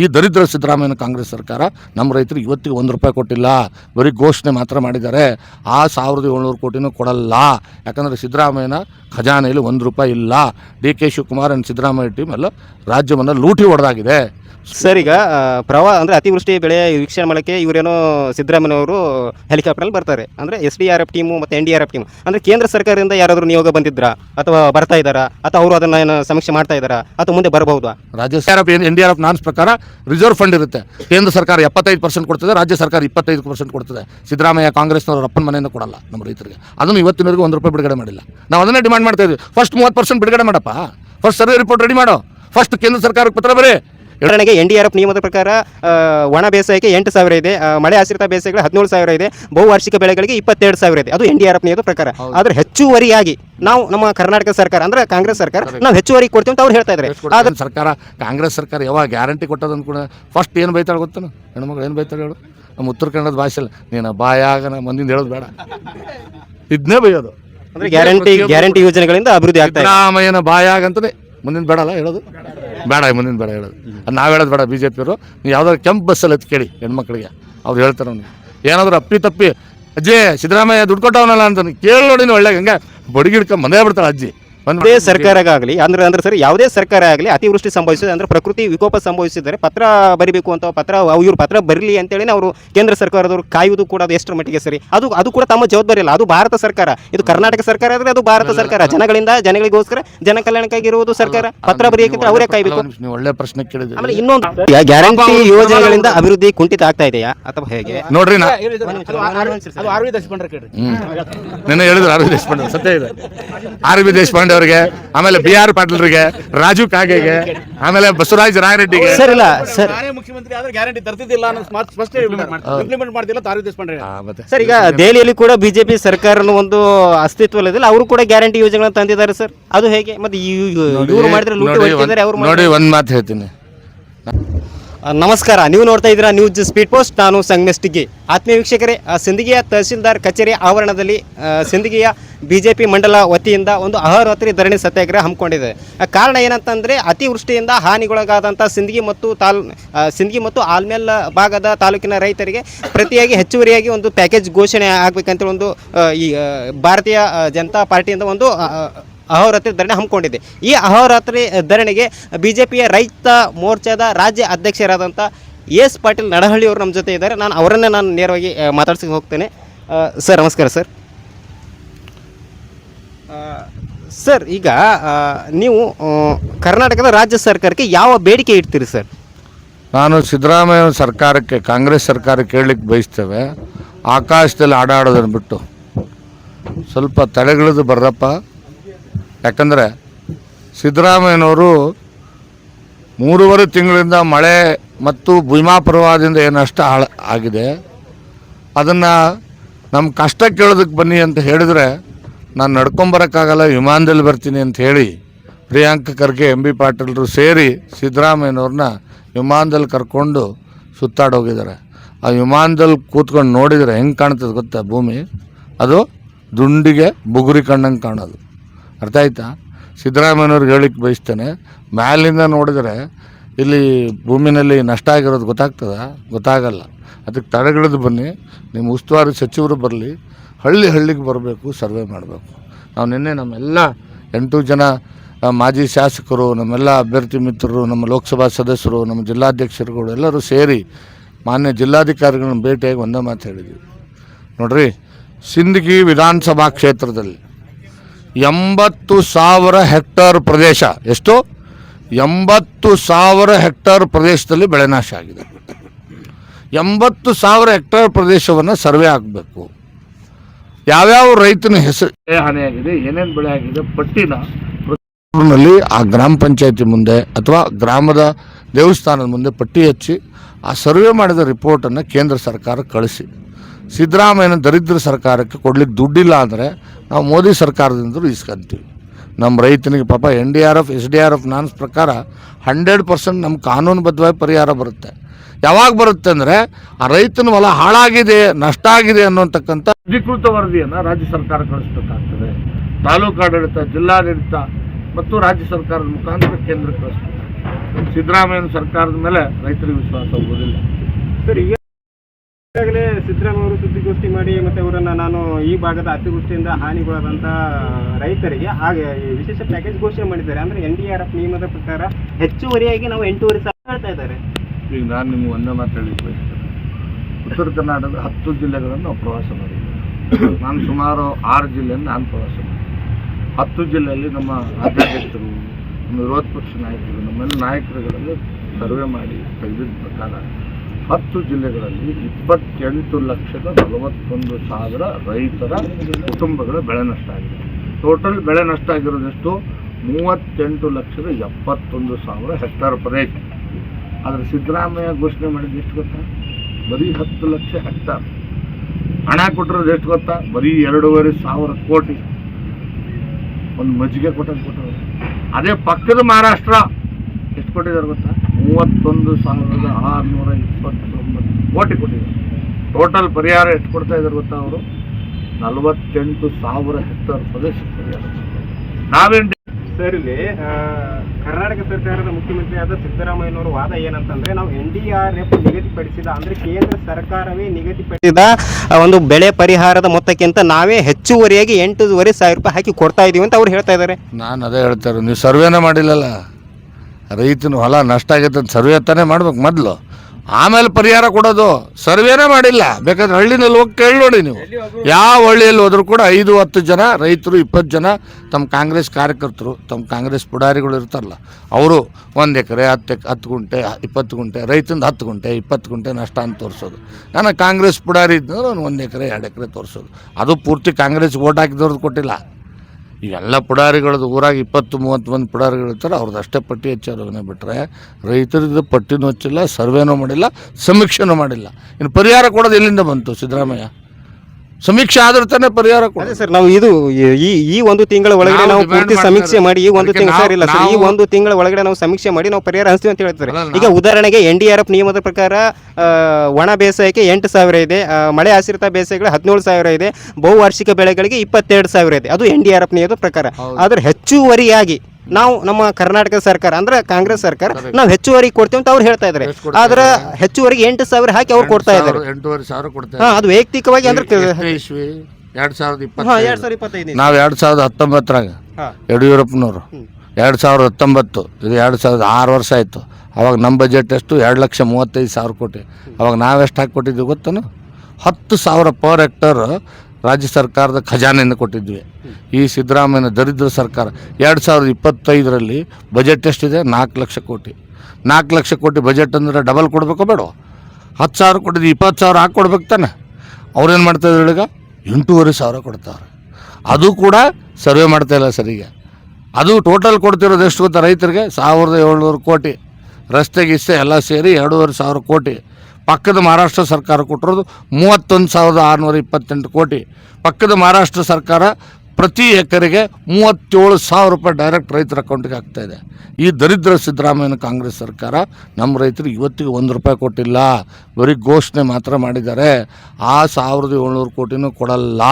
ಈ ದರಿದ್ರ ಸಿದ್ದರಾಮಯ್ಯನ ಕಾಂಗ್ರೆಸ್ ಸರ್ಕಾರ ನಮ್ಮ ರೈತರಿಗೆ ಇವತ್ತಿಗೆ ಒಂದು ರೂಪಾಯಿ ಕೊಟ್ಟಿಲ್ಲ. ಬರೀ ಘೋಷಣೆ ಮಾತ್ರ ಮಾಡಿದ್ದಾರೆ. ಆ ಸಾವಿರದ ಏಳ್ನೂರು ಕೋಟಿನೂ ಕೊಡಲ್ಲ. ಯಾಕಂದರೆ ಸಿದ್ದರಾಮಯ್ಯನ ಖಜಾನೆಯಲ್ಲಿ ಒಂದು ರೂಪಾಯಿ ಇಲ್ಲ. D K Shivakumar and Siddaramaiah team ಎಲ್ಲ ರಾಜ್ಯವನ್ನು ಲೂಟಿ ಹೊಡೆದಾಗಿದೆ. ಸರ್, ಈಗ ಪ್ರವಾಹ ಅಂದರೆ ಅತಿವೃಷ್ಟಿ ಬೆಳೆ ವೀಕ್ಷಣೆ ಮಾಡೋಕ್ಕೆ ಇವರೇನೋ ಸಿದ್ದರಾಮಯ್ಯವರು ಹೆಲಿಕಾಪ್ಟರ್ನಲ್ಲಿ ಬರ್ತಾರೆ. ಅಂದರೆ S D R F team ಮತ್ತು N D R F team. ಅಂದರೆ ಕೇಂದ್ರ ಸರ್ಕಾರದಿಂದ ಯಾರಾದರೂ ನಿಯೋಗ ಬಂದಿದ್ರಾ? ಅಥವಾ ಬರ್ತಾ ಇದ್ದಾರಾ ಅಥವಾ ಅವರು ಅದನ್ನು ಏನು ಸಮೀಕ್ಷೆ ಮಾಡ್ತಾ ಇದ್ದಾರಾ ಅಥವಾ ಮುಂದೆ ಬರಬಹುದಾ? ರಾಜ್ಯ ಸರ್ಕಾರ N D R F norms ಪ್ರಕಾರ ರಿಸರ್ವ್ ಫಂಡ್ ಇರುತ್ತೆ. ಕೇಂದ್ರ ಸರ್ಕಾರ ಎಪ್ಪತ್ತೈದು ಪರ್ಸೆಂಟ್ ಕೊಡ್ತದೆ, ರಾಜ್ಯ ಸರ್ಕಾರ ಇಪ್ಪತ್ತೈದು ಪರ್ಸೆಂಟ್ ಕೊಡ್ತದೆ. ಸಿದ್ದರಾಮಯ್ಯ ಕಾಂಗ್ರೆಸ್ನವ್ರ ಅಪ್ಪನ ಮನೆಯನ್ನು ಕೊಡಲ್ಲ ನಮ್ಮ ರೈತರಿಗೆ. ಅದನ್ನು ಇವತ್ತಿನವರೆಗೂ ಒಂದು ರೂಪಾಯಿ ಬಿಡುಗಡೆ ಮಾಡಿಲ್ಲ. ನಾವು ಅದನ್ನೇ ಡಿಮಾಂಡ್ ಮಾಡ್ತಾ ಇದ್ದೀವಿ ಫಸ್ಟ್ ಮೂವತ್ತು ಪರ್ಸೆಂಟ್ ಬಿಡುಗಡೆ ಮಾಡಪ್ಪ. ಫಸ್ಟ್ ಸರ್ವೆ ರಿಪೋರ್ಟ್ ರೆಡಿ ಮಾಡೋ. ಫಸ್ಟ್ ಕೇಂದ್ರ ಸರ್ಕಾರಕ್ಕೆ ಪತ್ರ ಬರೀ. ಉದಾಹರಣೆಗೆ ಎನ್ ಡಿ ಆರ್ ಎಫ್ ನಿಯಮದ ಪ್ರಕಾರ ಒಣ ಬೇಸಾಯಕ್ಕೆ ಎಂಟು ಸಾವಿರ ಇದೆ ಮಳೆ ಆಶ್ರಿತ ಬೇಸಾಯಗಳು ಹದಿನೇಳು ಸಾವಿರ ಇದೆ ಬಹುವಾರ್ಷಿಕ ಬೆಳೆಗಳಿಗೆ ಇಪ್ಪತ್ತೆರಡು ಸಾವಿರ ಇದೆ. ಅದು ಎನ್ ಡಿ ಆರ್ ಎಫ್ ನಿಯಮದ ಪ್ರಕಾರ. ಆದರೆ ಹೆಚ್ಚುವರಿಯಾಗಿ ನಾವು ನಮ್ಮ ಕರ್ನಾಟಕ ಸರ್ಕಾರ ಅಂದ್ರೆ ಕಾಂಗ್ರೆಸ್ ಸರ್ಕಾರ ನಾವು ಹೆಚ್ಚುವರಿ ಕೊಡ್ತೀವಿ ಅಂತ ಅವ್ರು ಹೇಳ್ತಾ ಇದ್ದಾರೆ ಆದ್ರೆ ಸರ್ಕಾರ ಕಾಂಗ್ರೆಸ್ ಸರ್ಕಾರ ಯಾವಾಗ ಗ್ಯಾರಂಟಿ ಕೊಟ್ಟದ ಕೂಡ ಫಸ್ಟ್ ಏನು ಬೈತಾಳೆ ಗೊತ್ತೇನು ಹೆಣ್ಮಗಳು ಏನು ಬೈತಾಳೆ ಹೇಳು? ನಮ್ಮ ಉತ್ತರ ಕನ್ನಡದ ಭಾಷೆಯಲ್ಲಿ ನೀನು ಬಾಯಾಗ ಮಂದಿನ ಹೇಳೋದು ಬೇಡ. ಇದನ್ನೇ ಬೈಯೋದು. ಅಂದ್ರೆ ಗ್ಯಾರಂಟಿ ಗ್ಯಾರಂಟಿ ಯೋಜನೆಗಳಿಂದ ಅಭಿವೃದ್ಧಿ ಆಗ್ತದೆ ಸಿದ್ದರಾಮಯ್ಯನ ಬಾಯಾಗ ಅಂತಾನೆ ಮುಂದಿನ ಬೇಡಲ್ಲ ಹೇಳೋದು? ಬೇಡ ಮುಂದಿನ ಬೇಡ ಹೇಳೋದು. ನಾವು ಹೇಳೋದು ಬೇಡ ಬಿ ಜೆ ಪಿಯವರು ನೀವು ಯಾವ್ದಾದ್ರು ಕೆಂಪು ಬಸ್ಸಲ್ಲಿ ಹತ್ತು ಕೇಳಿ ಹೆಣ್ಮಕ್ಳಿಗೆ ಅವ್ರು ಹೇಳ್ತಾರೆ ಅವ್ನು ಏನಾದರೂ ಅಪ್ಪಿ ತಪ್ಪಿ, ಅಜ್ಜಿ ಸಿದ್ದರಾಮಯ್ಯ ದುಡ್ಡು ಕೊಟ್ಟವನಲ್ಲ ಅಂತ ಕೇಳಿ ನೋಡಿ ಒಳ್ಳೆ ಹಂಗೆ ಬಡಿಗಿಡ್ಕೊಂಡು ಮನೆ ಬಿಡ್ತಾಳೆ ಅಜ್ಜಿ. ಯಾವುದೇ ಸರ್ಕಾರ ಆಗಲಿ ಅಂದ್ರೆ ಅಂದ್ರೆ ಸರಿ ಯಾವುದೇ ಸರ್ಕಾರ ಆಗಲಿ ಅತಿವೃಷ್ಟಿ ಸಂಭವಿಸಿದೆ ಅಂದ್ರೆ ಪ್ರಕೃತಿ ವಿಕೋಪ ಸಂಭವಿಸಿದರೆ ಪತ್ರ ಬರಿಬೇಕು ಅಂತ ಪತ್ರ ಇವರು ಪತ್ರ ಬರಲಿ ಅಂತೇಳಿ ಅವರು ಕೇಂದ್ರ ಸರ್ಕಾರದವರು ಕಾಯುವುದು ಕೂಡ ಅದು ಎಷ್ಟರ ಮಟ್ಟಿಗೆ ಸರಿ. ಅದು ಅದು ಕೂಡ ತಮ್ಮ ಜವಾಬ್ದಾರಿ ಇಲ್ಲ ಅದು ಭಾರತ ಸರ್ಕಾರ. ಇದು ಕರ್ನಾಟಕ ಸರ್ಕಾರ ಆದರೆ ಅದು ಭಾರತ ಸರ್ಕಾರ. ಜನಗಳಿಂದ ಜನಗಳಿಗೋಸ್ಕರ ಜನ ಕಲ್ಯಾಣಕ್ಕಾಗಿ ಇರುವುದು ಸರ್ಕಾರ. ಪತ್ರ ಬರೆಯಕ್ಕೆ ಅವರೇ ಕಾಯ್ಬೇಕು. ನೀವು ಒಳ್ಳೆ ಪ್ರಶ್ನೆ ಕೇಳಿದ್ರಿ ಆಮೇಲೆ ಇನ್ನೊಂದು ಗ್ಯಾರಂಟಿ ಯೋಜನೆಗಳಿಂದ ಅಭಿವೃದ್ಧಿ ಕುಂಠಿತ ಆಗ್ತಾ ಇದೆಯಾ? ಅಥವಾ ಹೇಗೆ? ನೋಡ್ರಿ ನಾನು ಹೇಳಿದ್ರು. ಆರ್ ವಿ ದೇಶಪಾಂಡೆ ಸತ್ಯ ಇದೆ ಆರ್ ವಿ ದೇಶಪಾಂಡೆ ಅವರಿಗೆ ಆಮೇಲೆ ಬಿ ಆರ್ ಪಾಟೀಲ್ರಿಗೆ ರಾಜು ಕಾಗೆಗೆ ಆಮೇಲೆ ಬಸವರಾಜ್ ರಾಯರೆಡ್ಡಿಗೆ. ಸರ್ ಇಲ್ಲ ಸರ್. ನಾನೇ ಮುಖ್ಯಮಂತ್ರಿ ಆದ್ರೆ ಗ್ಯಾರಂಟಿ ತರ್ತಿದ್ದಿಲ್ಲ ಅನ್ನೋ ಮಾತು ಸ್ಪಷ್ಟ ಇಂಪ್ಲಿಮೆಂಟ್ ಮಾಡ್ತಿಲ್ಲ ಆರ್ ವಿ ದೇಶಪಾಂಡ್ರೆ ಆ, ಮತ್ತೆ. ಸರ್ ಈಗ ದೆಹಲಿಯಲ್ಲಿ ಕೂಡ ಬಿಜೆಪಿ ಸರ್ಕಾರ ಒಂದು ಅಸ್ತಿತ್ವದಲ್ಲಿಲ್ಲ ಅವರು ಕೂಡ ಗ್ಯಾರಂಟಿ ಯೋಜನೆಗಳನ್ನು ತಂದಿದ್ದಾರೆ ಸರ್. ಅದು ಹೇಗೆ? ಮತ್ತೆ ಇವ್ರು ಮಾಡಿದ್ರೆ ಲೂಟಿ ನೋಡಿ ಹೊಡಿತಿದ್ದಾರೆ ಒಂದ್- ಅವರು ನೋಡಿ ಒಂದ್ ಮಾತು ಹೇಳ್ತೀನಿ. ನಮಸ್ಕಾರ. ನೀವು ನೋಡ್ತಾ ಇದ್ದೀರಾ ನ್ಯೂಸ್ ಸ್ಪೀಡ್ ಪೋಸ್ಟ್. ನಾನು ಸಂಗಮೇಶ್ ಟಿಗ್ಗಿ ಆತ್ಮೀಯ ವೀಕ್ಷಕರೇ ಸಿಂದಗಿಯ ತಹಸೀಲ್ದಾರ್ ಕಚೇರಿ ಆವರಣದಲ್ಲಿ ಸಿಂದಗಿಯ ಬಿ ಜೆ ಪಿ ಮಂಡಲ ವತಿಯಿಂದ ಒಂದು ಅಹರಾತ್ರಿ ಧರಣಿ ಸತ್ಯಾಗ್ರಹ ಹಮ್ಮಿಕೊಂಡಿದೆ. ಕಾರಣ ಏನಂತಂದರೆ, ಅತಿವೃಷ್ಟಿಯಿಂದ ಹಾನಿಗೊಳಗಾದಂಥ ಸಿಂದಗಿ ಮತ್ತು ತಾಲ್ ಸಿಂದಗಿ ಮತ್ತು ಆಲ್ಮೇಲ್ ಭಾಗದ ತಾಲೂಕಿನ ರೈತರಿಗೆ ಪ್ರತಿಯಾಗಿ ಹೆಚ್ಚುವರಿಯಾಗಿ ಒಂದು ಪ್ಯಾಕೇಜ್ ಘೋಷಣೆ ಆಗಬೇಕಂತ ಒಂದು ಈ ಭಾರತೀಯ ಜನತಾ ಪಾರ್ಟಿಯಿಂದ ಒಂದು ಅಹೋರಾತ್ರಿ ಧರಣಿ ಹಮ್ಮಿಕೊಂಡಿದೆ. ಈ ಅಹೋರಾತ್ರಿ ಧರಣಿಗೆ ಬಿಜೆಪಿಯ ರೈತ ಮೋರ್ಚಾದ ರಾಜ್ಯ ಅಧ್ಯಕ್ಷರಾದಂಥ ಎಸ್ ಪಾಟೀಲ್ ನಡಹಳ್ಳಿ ಅವರು ನಮ್ಮ ಜೊತೆ ಇದ್ದಾರೆ. ನಾನು ಅವರನ್ನೇ ನಾನು ನೇರವಾಗಿ ಮಾತಾಡ್ಸಕ್ಕೆ ಹೋಗ್ತೇನೆ. ಸರ್, ನಮಸ್ಕಾರ ಸರ್. ಸರ್, ಈಗ ನೀವು ಕರ್ನಾಟಕದ ರಾಜ್ಯ ಸರ್ಕಾರಕ್ಕೆ ಯಾವ ಬೇಡಿಕೆ ಇಡ್ತೀರಿ ಸರ್? ನಾನು ಸಿದ್ದರಾಮಯ್ಯ ಸರ್ಕಾರಕ್ಕೆ, ಕಾಂಗ್ರೆಸ್ ಸರ್ಕಾರಕ್ಕೆ ಕೇಳಲಿಕ್ಕೆ ಬಯಸ್ತೇವೆ. ಆಕಾಶದಲ್ಲಿ ಆಡಾಡೋದನ್ನು ಬಿಟ್ಟು. ಸ್ವಲ್ಪ ತಡೆಗಿಳಿದು ಬರ್ರಪ್ಪ. ಯಾಕಂದರೆ ಸಿದ್ದರಾಮಯ್ಯನವರು ಮೂರುವರೆ ತಿಂಗಳಿಂದ ಮಳೆ ಮತ್ತು ಭೀಮಾ ಪ್ರವಾಹದಿಂದ ಏನು ನಷ್ಟ ಆಗಿದೆ. ಅದನ್ನು ನಮ್ಮ ಕಷ್ಟ ಕೇಳೋದಕ್ಕೆ ಬನ್ನಿ ಅಂತ ಹೇಳಿದರೆ ನಾನು ನಡ್ಕೊಂಬರೋಕ್ಕಾಗಲ್ಲ, ವಿಮಾನದಲ್ಲಿ ಬರ್ತೀನಿ ಅಂತ ಹೇಳಿ ಪ್ರಿಯಾಂಕ ಖರ್ಗೆ, ಎಂ ಬಿ ಪಾಟೀಲರು ಸೇರಿ ಸಿದ್ದರಾಮಯ್ಯನವ್ರನ್ನ ವಿಮಾನದಲ್ಲಿ ಕರ್ಕೊಂಡು ಸುತ್ತಾಡೋಗಿದ್ದಾರೆ. ಆ ವಿಮಾನದಲ್ಲಿ ಕೂತ್ಕೊಂಡು ನೋಡಿದರೆ ಹೆಂಗೆ ಕಾಣ್ತದೆ ಗೊತ್ತಾ ಭೂಮಿ? ಅದು ದುಂಡಿಗೆ ಬುಗುರಿ ಕಣ್ಣಂಗೆ ಕಾಣೋದು. ಅರ್ಥ ಆಯ್ತಾ? ಸಿದ್ದರಾಮಯ್ಯನವ್ರಿಗೆ ಹೇಳಿಕ್ಕೆ ಬಯಸ್ತೇನೆ. ಮ್ಯಾಲಿಂದ ನೋಡಿದರೆ ಇಲ್ಲಿ ಭೂಮಿನಲ್ಲಿ ನಷ್ಟ ಆಗಿರೋದು ಗೊತ್ತಾಗ್ತದ? ಗೊತ್ತಾಗಲ್ಲ. ಅದಕ್ಕೆ ತಡೆಗಿಳಿದು ಬನ್ನಿ. ನಿಮ್ಮ ಉಸ್ತುವಾರಿ ಸಚಿವರು ಬರಲಿ. ಹಳ್ಳಿ ಹಳ್ಳಿಗೆ ಬರಬೇಕು, ಸರ್ವೆ ಮಾಡಬೇಕು. ನಾವು ನಿನ್ನೆ ನಮ್ಮೆಲ್ಲ ಎಂಟು ಜನ ಮಾಜಿ ಶಾಸಕರು, ನಮ್ಮೆಲ್ಲ ಅಭ್ಯರ್ಥಿ ಮಿತ್ರರು, ನಮ್ಮ ಲೋಕಸಭಾ ಸದಸ್ಯರು, ನಮ್ಮ ಜಿಲ್ಲಾಧ್ಯಕ್ಷರುಗಳು ಎಲ್ಲರೂ ಸೇರಿ ಮಾನ್ಯ ಜಿಲ್ಲಾಧಿಕಾರಿಗಳನ್ನ ಭೇಟಿಯಾಗಿ ಒಂದೇ ಮಾತು ಹೇಳಿದ್ವಿ. ನೋಡ್ರಿ, ಸಿಂದಗಿ ವಿಧಾನಸಭಾ ಕ್ಷೇತ್ರದಲ್ಲಿ ಎಂಬತ್ತು ಸಾವಿರ ಹೆಕ್ಟರ್ ಪ್ರದೇಶ. ಎಷ್ಟು? ಎಂಬತ್ತು ಸಾವಿರ ಹೆಕ್ಟರ್ ಪ್ರದೇಶದಲ್ಲಿ ಬೆಳೆನಾಶ ಆಗಿದೆ. ಎಂಬತ್ತು ಸಾವಿರ ಹೆಕ್ಟರ್ ಪ್ರದೇಶವನ್ನು ಸರ್ವೆ ಆಗಬೇಕು. ಯಾವ್ಯಾವ ರೈತನ ಹೆಸರು? ಹಾನಿಯಾಗಿದೆ ಏನೇನು ಬೆಳೆ ಆಗಿದೆ ಪಟ್ಟಿನ ಆ ಗ್ರಾಮ ಪಂಚಾಯತಿ ಮುಂದೆ ಅಥವಾ ಗ್ರಾಮದ ದೇವಸ್ಥಾನದ ಮುಂದೆ ಪಟ್ಟಿ ಹಚ್ಚಿ ಆ ಸರ್ವೆ ಮಾಡಿದ ರಿಪೋರ್ಟನ್ನು ಕೇಂದ್ರ ಸರ್ಕಾರ ಕಳಿಸಿ. ಸಿದ್ದರಾಮಯ್ಯನ ದರಿದ್ರ ಸರ್ಕಾರಕ್ಕೆ ಕೊಡ್ಲಿಕ್ಕೆ ದುಡ್ಡಿಲ್ಲ ಅಂದರೆ ನಾವು ಮೋದಿ ಸರ್ಕಾರದಿಂದಲೂ ಇಸ್ಕೊಂತೀವಿ ನಮ್ಮ ರೈತನಿಗೆ ಪಾಪ N D R F, S D R F norms ಪ್ರಕಾರ ಹಂಡ್ರೆಡ್ ಪರ್ಸೆಂಟ್ ನಮ್ಮ ಕಾನೂನುಬದ್ಧವಾಗಿ ಪರಿಹಾರ ಬರುತ್ತೆ. ಯಾವಾಗ ಬರುತ್ತೆ ಅಂದರೆ ಆ ರೈತನ ಹೊಲ ಹಾಳಾಗಿದೆ, ನಷ್ಟ ಆಗಿದೆ ಅನ್ನೋತಕ್ಕಂಥ ಅಧಿಕೃತ ವರದಿಯನ್ನು ರಾಜ್ಯ ಸರ್ಕಾರ ಕಳಿಸ್ಬೇಕಾಗ್ತದೆ. ತಾಲೂಕು ಆಡಳಿತ, ಜಿಲ್ಲಾಡಳಿತ ಮತ್ತು ರಾಜ್ಯ ಸರ್ಕಾರದ ಮುಖಾಂತರ ಕೇಂದ್ರಕ್ಕೆ ಕಳಿಸ್ಬೇಕು ಸಿದ್ದರಾಮಯ್ಯನ ಸರ್ಕಾರದ ಮೇಲೆ ರೈತರಿಗೆ ವಿಶ್ವಾಸ ಹೋಗೋದಿಲ್ಲ. ಸರ್ ಈಗಾಗಲೇ ಸಿದ್ದರಾಮಯ್ಯ ಸುದ್ದಿಗೋಷ್ಠಿ ಮಾಡಿ ಮತ್ತೆ ಅವರನ್ನ ನಾನು ಈ ಭಾಗದ ಅತಿವೃಷ್ಟಿಯಿಂದ ಹಾನಿಗೊಳದಂತ ರೈತರಿಗೆ ಹಾಗೆ ವಿಶೇಷ ಪ್ಯಾಕೇಜ್ ಘೋಷಣೆ ಮಾಡಿದ್ದಾರೆ. ಅಂದ್ರೆ ಎನ್ ಡಿ ಆರ್ ಎಫ್ ನಿಯಮದ ಪ್ರಕಾರ ಹೆಚ್ಚುವರಿಯಾಗಿ ನಾವು ಎಂಟೂವರೆ ಸಾವಿರ ಹೇಳ್ತಾ ಇದ್ದಾರೆ. ಈಗ ನಾನು ನಿಮ್ಗೆ ಒಂದೇ ಮಾತು ಉತ್ತರ ಕರ್ನಾಟಕದ ಹತ್ತು ಜಿಲ್ಲೆಗಳನ್ನು ನಾವು ಪ್ರವಾಸ ಮಾಡಿದ್ದೇವೆ. ನಾನು ಸುಮಾರು ಆರು ಜಿಲ್ಲೆಯನ್ನು ನಾನು ಪ್ರವಾಸ ಮಾಡಿದ್ದೆ ಹತ್ತು ಜಿಲ್ಲೆಯಲ್ಲಿ ನಮ್ಮ ರಾಜ್ಯಾಧ್ಯಕ್ಷರು, ನಮ್ಮ ವಿರೋಧ ಪಕ್ಷ ನಾಯಕರು, ನಮ್ಮೆಲ್ಲ ನಾಯಕರುಗಳಲ್ಲಿ ಸರ್ವೆ ಮಾಡಿ ತೆಗೆದಿದ್ದ ಪ್ರಕಾರ ಹತ್ತು ಜಿಲ್ಲೆಗಳಲ್ಲಿ ಇಪ್ಪತ್ತೆಂಟು ಲಕ್ಷದ ನಲವತ್ತೊಂದು ಸಾವಿರ ರೈತರ ಕುಟುಂಬಗಳ ಬೆಳೆ ನಷ್ಟ ಆಗಿದೆ. ಟೋಟಲ್ ಬೆಳೆ ನಷ್ಟ ಆಗಿರೋದಷ್ಟು ಮೂವತ್ತೆಂಟು ಲಕ್ಷದ ಎಪ್ಪತ್ತೊಂದು ಸಾವಿರ ಹೆಕ್ಟಾರ್ ಪ್ರದೇಶ. ಆದರೆ ಸಿದ್ದರಾಮಯ್ಯ ಘೋಷಣೆ ಮಾಡಿದ್ದು ಎಷ್ಟು ಗೊತ್ತಾ? ಬರೀ ಹತ್ತು ಲಕ್ಷ ಹೆಕ್ಟಾರ್ ಹಣ ಕೊಟ್ಟಿರೋದು ಎಷ್ಟು ಗೊತ್ತಾ? ಬರೀ ಎರಡೂವರೆ ಸಾವಿರ ಕೋಟಿ. ಒಂದು ಮಜ್ಜಿಗೆ ಕೊಟ್ಟಂಗೆ ಕೊಟ್ಟರು ಅದೇ ಪಕ್ಕದ ಮಹಾರಾಷ್ಟ್ರ. ಎಷ್ಟು ಕೊಟ್ಟಿದ್ದಾರೆ ಗೊತ್ತಾ? ಮೂವತ್ತೊಂದು ಸಾವಿರದ ಆರುನೂರ ಇಪ್ಪತ್ತೊಂಬತ್ತು ಕೋಟಿ ಕೊಟ್ಟಿದ್ದಾರೆ. ಟೋಟಲ್ ಪರಿಹಾರ ಎಷ್ಟು ಕೊಡ್ತಾ ಇದ್ದಾರೆ ಗೊತ್ತಾ ಅವರು? ನಲವತ್ತೆಂಟು ಸಾವಿರ ಹೆಕ್ಟರ್ ಪ್ರದೇಶ ಪರಿಹಾರ. ನಾವೇನು ಸರ್ ಇಲ್ಲಿ ಕರ್ನಾಟಕ ಸರ್ಕಾರದ ಮುಖ್ಯಮಂತ್ರಿ ಆದ ಸಿದ್ದರಾಮಯ್ಯನವರು ವಾದ ಏನಂತಂದ್ರೆ ನಾವು ಎನ್ ಡಿ ಆರ್ ಎಫ್ ನಿಗದಿಪಡಿಸಿದ ಅಂದ್ರೆ ಕೇಂದ್ರ ಸರ್ಕಾರವೇ ನಿಗದಿಪಡಿಸಿದ ಒಂದು ಬೆಳೆ ಪರಿಹಾರದ ಮೊತ್ತಕ್ಕಿಂತ ನಾವೇ ಹೆಚ್ಚುವರಿಯಾಗಿ ಎಂಟೂವರೆ ಸಾವಿರ ರೂಪಾಯಿ ಹಾಕಿ ಕೊಡ್ತಾ ಇದೀವಿ ಅಂತ ಅವ್ರು ಹೇಳ್ತಾ ಇದ್ದಾರೆ. ನಾನು ಅದೇ ಹೇಳ್ತಾರೆ ನೀವು ಸರ್ವೇನೇ ಮಾಡಿಲ್ಲಲ್ಲ? ರೈತನ ಹೊಲ ನಷ್ಟ ಆಗೈತೆ ಅಂತ ಸರ್ವೆ ತಾನೇ ಮಾಡ್ಬೇಕು ಮೊದಲು. ಆಮೇಲೆ ಪರಿಹಾರ ಕೊಡೋದು ಸರ್ವೇನೇ ಮಾಡಿಲ್ಲ. ಬೇಕಾದ್ರೆ ಹಳ್ಳಿನಲ್ಲಿ ಹೋಗಿ ಕೇಳಿ ನೋಡಿ ನೀವು. ಯಾವ ಹಳ್ಳಿಯಲ್ಲಿ ಹೋದ್ರು ಕೂಡ ಐದು, ಹತ್ತು ಜನ ರೈತರು, ಇಪ್ಪತ್ತು ಜನ ತಮ್ಮ ಕಾಂಗ್ರೆಸ್ ಕಾರ್ಯಕರ್ತರು, ತಮ್ಮ ಕಾಂಗ್ರೆಸ್ ಪುಡಾರಿಗಳು ಇರ್ತಾರಲ್ಲ, ಅವರು ಒಂದು ಎಕರೆ, ಹತ್ತು ಹತ್ತು ಗುಂಟೆ, ಇಪ್ಪತ್ತು ಗುಂಟೆ, ರೈತಂದು ಹತ್ತು ಗುಂಟೆ, ಇಪ್ಪತ್ತು ಗುಂಟೆ ನಷ್ಟ ಅಂತ ತೋರಿಸೋದು. ನಾನು ಕಾಂಗ್ರೆಸ್ ಪುಡಾರಿ ಇದ್ದಂದ್ರೆ ಒಂದು ಎಕರೆ, ಎರಡು ಎಕರೆ ತೋರಿಸೋದು. ಅದು ಪೂರ್ತಿ ಕಾಂಗ್ರೆಸ್ ಓಟ್ ಹಾಕಿದವ್ರದ್ದು ಕೊಟ್ಟಿಲ್ಲ. ಇವೆಲ್ಲ ಪುಡಾರಿಗಳದ್ದು ಊರಾಗ ಇಪ್ಪತ್ತು, ಮೂವತ್ತು ಮಂದಿ ಪುಡಾರಿಗಳು ಇರ್ತಾರೆ, ಅವ್ರದ್ದು ಅಷ್ಟೇ ಪಟ್ಟಿ ಹೆಚ್ಚೋರವನ್ನೇ ಬಿಟ್ಟರೆ ರೈತರದ್ದು ಪಟ್ಟಿನೂ ಹಚ್ಚಿಲ್ಲ, ಸರ್ವೇನೂ ಮಾಡಿಲ್ಲ, ಸಮೀಕ್ಷೆನೂ ಮಾಡಿಲ್ಲ. ಇನ್ನು ಪರಿಹಾರ ಕೊಡೋದು ಎಲ್ಲಿಂದ ಬಂತು ಸಿದ್ದರಾಮಯ್ಯ? ಸಮೀಕ್ಷೆ ಆದ್ರೆ ತಾನೇ ಪರಿಹಾರ ಅದೇ ಸರ್ ನಾವು ಇದು ಈ ಈ ಒಂದು ತಿಂಗಳ ಒಳಗಡೆ ನಾವು ನಾವು ಪೂರ್ತಿ ಸಮೀಕ್ಷೆ ಮಾಡಿ ಈ ಒಂದು ಅದಕ್ಕೆ ತಿಂಗಳ ಸರ್ ಇಲ್ಲ ಸರ್ ಈ ನಾವು- ಒಂದು ತಿಂಗಳ ಒಳಗಡೆ ನಾವು ಸಮೀಕ್ಷೆ ಮಾಡಿ ನಾವು ಪರಿಹಾರ ಹಂಚ್ತೀವಿ ಅಂತ ಹೇಳ್ತಾರೆ ಅಲ್ಲ, ಈಗ ಉದಾಹರಣೆಗೆ ಎನ್ ಡಿ ಆರ್ ಎಫ್ ನಿಯಮದ ಪ್ರಕಾರ ಆ, ಒಣ ಬೇಸಾಯಕ್ಕೆ ಎಂಟು ಸಾವಿರ ಇದೆ ಆ, ಮಳೆ ಆಶ್ರಿತ ಬೇಸಾಯಗಳು ಹದಿನೇಳು ಸಾವಿರ ಇದೆ ಬಹುವಾರ್ಷಿಕ ಬೆಳೆಗಳಿಗೆ ಇಪ್ಪತ್ತೆರಡು ಸಾವಿರ ಇದೆ. ಅದು ಎನ್ ಡಿ ಆರ್ ಎಫ್ ನಿಯಮದ ಪ್ರಕಾರ. ಆದ್ರೆ ಹೆಚ್ಚುವರಿಯಾಗಿ ನಾವು ನಮ್ಮ ಕರ್ನಾಟಕ ಸರ್ಕಾರ ಅಂದ್ರೆ ಕಾಂಗ್ರೆಸ್ ಸರ್ಕಾರ ನಾವು ಹೆಚ್ಚುವರಿ ಕೊಡ್ತೀವಿ ಅಂತ ಅವ್ರು ಹೇಳ್ತಾ ಇದ್ದಾರೆ ಆದ್ರೆ ಹೆಚ್ಚುವರಿಗೆ ಎಂಟು ಸಾವಿರ ಹಾಕಿ ಅವ್ರು ಕೊಡ್ತಾ ಇದ್ದಾರೆ ಎಂಟೂವರೆ ಸಾವಿರ ಕೊಡ್ತಾರೆ ಹಾ ಅದು ವೈಯಕ್ತಿಕವಾಗಿ ಅಂದ್ರೆ ಇಸ್ವಿ? ಎರಡು ಸಾವಿರದ ಹಾ ಇಪ್ಪತ್ತೈದು. ನಾವು ಎರಡು ಸಾವಿರದ ಹತ್ತೊಂಬತ್ತರಾಗ ಹಾ. ಯಡಿಯೂರಪ್ಪನವರು. ಎರಡು ಸಾವಿರದ ಹತ್ತೊಂಬತ್ತು ಇದು ಎರಡು ಸಾವಿರದ ಆರು ವರ್ಷ ಆಯಿತು. ಅವಾಗ ನಮ್ಮ ಬಜೆಟ್ ಎಷ್ಟು? ಎರಡು ಲಕ್ಷ ಮೂವತ್ತೈದು ಸಾವಿರ ಕೋಟಿ. ಅವಾಗ ನಾವೆಷ್ಟು ಹಾಕಿ ಕೊಟ್ಟಿದ್ದೀವಿ ಗೊತ್ತೇನು? ಹತ್ತು ಸಾವಿರ ಪರ್ ಹೆಕ್ಟರ್ ರಾಜ್ಯ ಸರ್ಕಾರದ ಖಜಾನೆಯನ್ನು ಕೊಟ್ಟಿದ್ವಿ. ಈ ಸಿದ್ದರಾಮಯ್ಯನ ದರಿದ್ರ ಸರ್ಕಾರ ಎರಡು ಸಾವಿರದ ಇಪ್ಪತ್ತೈದರಲ್ಲಿ ಬಜೆಟ್ ಎಷ್ಟಿದೆ? ನಾಲ್ಕು ಲಕ್ಷ ಕೋಟಿ. ನಾಲ್ಕು ಲಕ್ಷ ಕೋಟಿ ಬಜೆಟ್ ಅಂದರೆ ಡಬಲ್ ಕೊಡಬೇಕೋ ಬೇಡ ಹತ್ತು ಸಾವಿರ ಕೊಟ್ಟಿದ್ದು ಇಪ್ಪತ್ತು ಸಾವಿರ ಹಾಕಿ ಕೊಡ್ಬೇಕು ತಾನೆ. ಅವ್ರೇನು ಮಾಡ್ತಾಯಿದ್ರು ಈಗ? ಎಂಟೂವರೆ ಸಾವಿರ ಕೊಡ್ತಾರೆ. ಅದು ಕೂಡ ಸರ್ವೆ ಮಾಡ್ತಾ ಇಲ್ಲ ಸರಿಗೆ. ಅದು ಟೋಟಲ್ ಕೊಡ್ತಿರೋದು ಎಷ್ಟು ಗೊತ್ತಾ ರೈತರಿಗೆ? ಸಾವಿರದ ಏಳ್ನೂರು ಕೋಟಿ. ರಸ್ತೆ ಗಿಸ್ತೆ ಎಲ್ಲ ಸೇರಿ ಎರಡೂವರೆ ಸಾವಿರ ಕೋಟಿ. ಪಕ್ಕದ ಮಹಾರಾಷ್ಟ್ರ ಸರ್ಕಾರ ಕೊಟ್ಟಿರೋದು ಮೂವತ್ತೊಂದು ಸಾವಿರದ ಆರುನೂರ ಇಪ್ಪತ್ತೆಂಟು ಕೋಟಿ. ಪಕ್ಕದ ಮಹಾರಾಷ್ಟ್ರ ಸರ್ಕಾರ ಪ್ರತಿ ಎಕರೆಗೆ ಮೂವತ್ತೇಳು ಸಾವಿರ ರೂಪಾಯಿ ಡೈರೆಕ್ಟ್ ರೈತರ ಅಕೌಂಟಿಗೆ ಆಗ್ತಾಯಿದೆ ಈ ದರಿದ್ರ ಸಿದ್ದರಾಮಯ್ಯನ ಕಾಂಗ್ರೆಸ್ ಸರ್ಕಾರ ನಮ್ಮ ರೈತರಿಗೆ ಇವತ್ತಿಗೆ ಒಂದು ರೂಪಾಯಿ ಕೊಟ್ಟಿಲ್ಲ. ಬರೀ ಘೋಷಣೆ ಮಾತ್ರ ಮಾಡಿದ್ದಾರೆ. ಆ ಸಾವಿರದ ಏಳ್ನೂರು ಕೋಟಿನೂ ಕೊಡಲ್ಲ.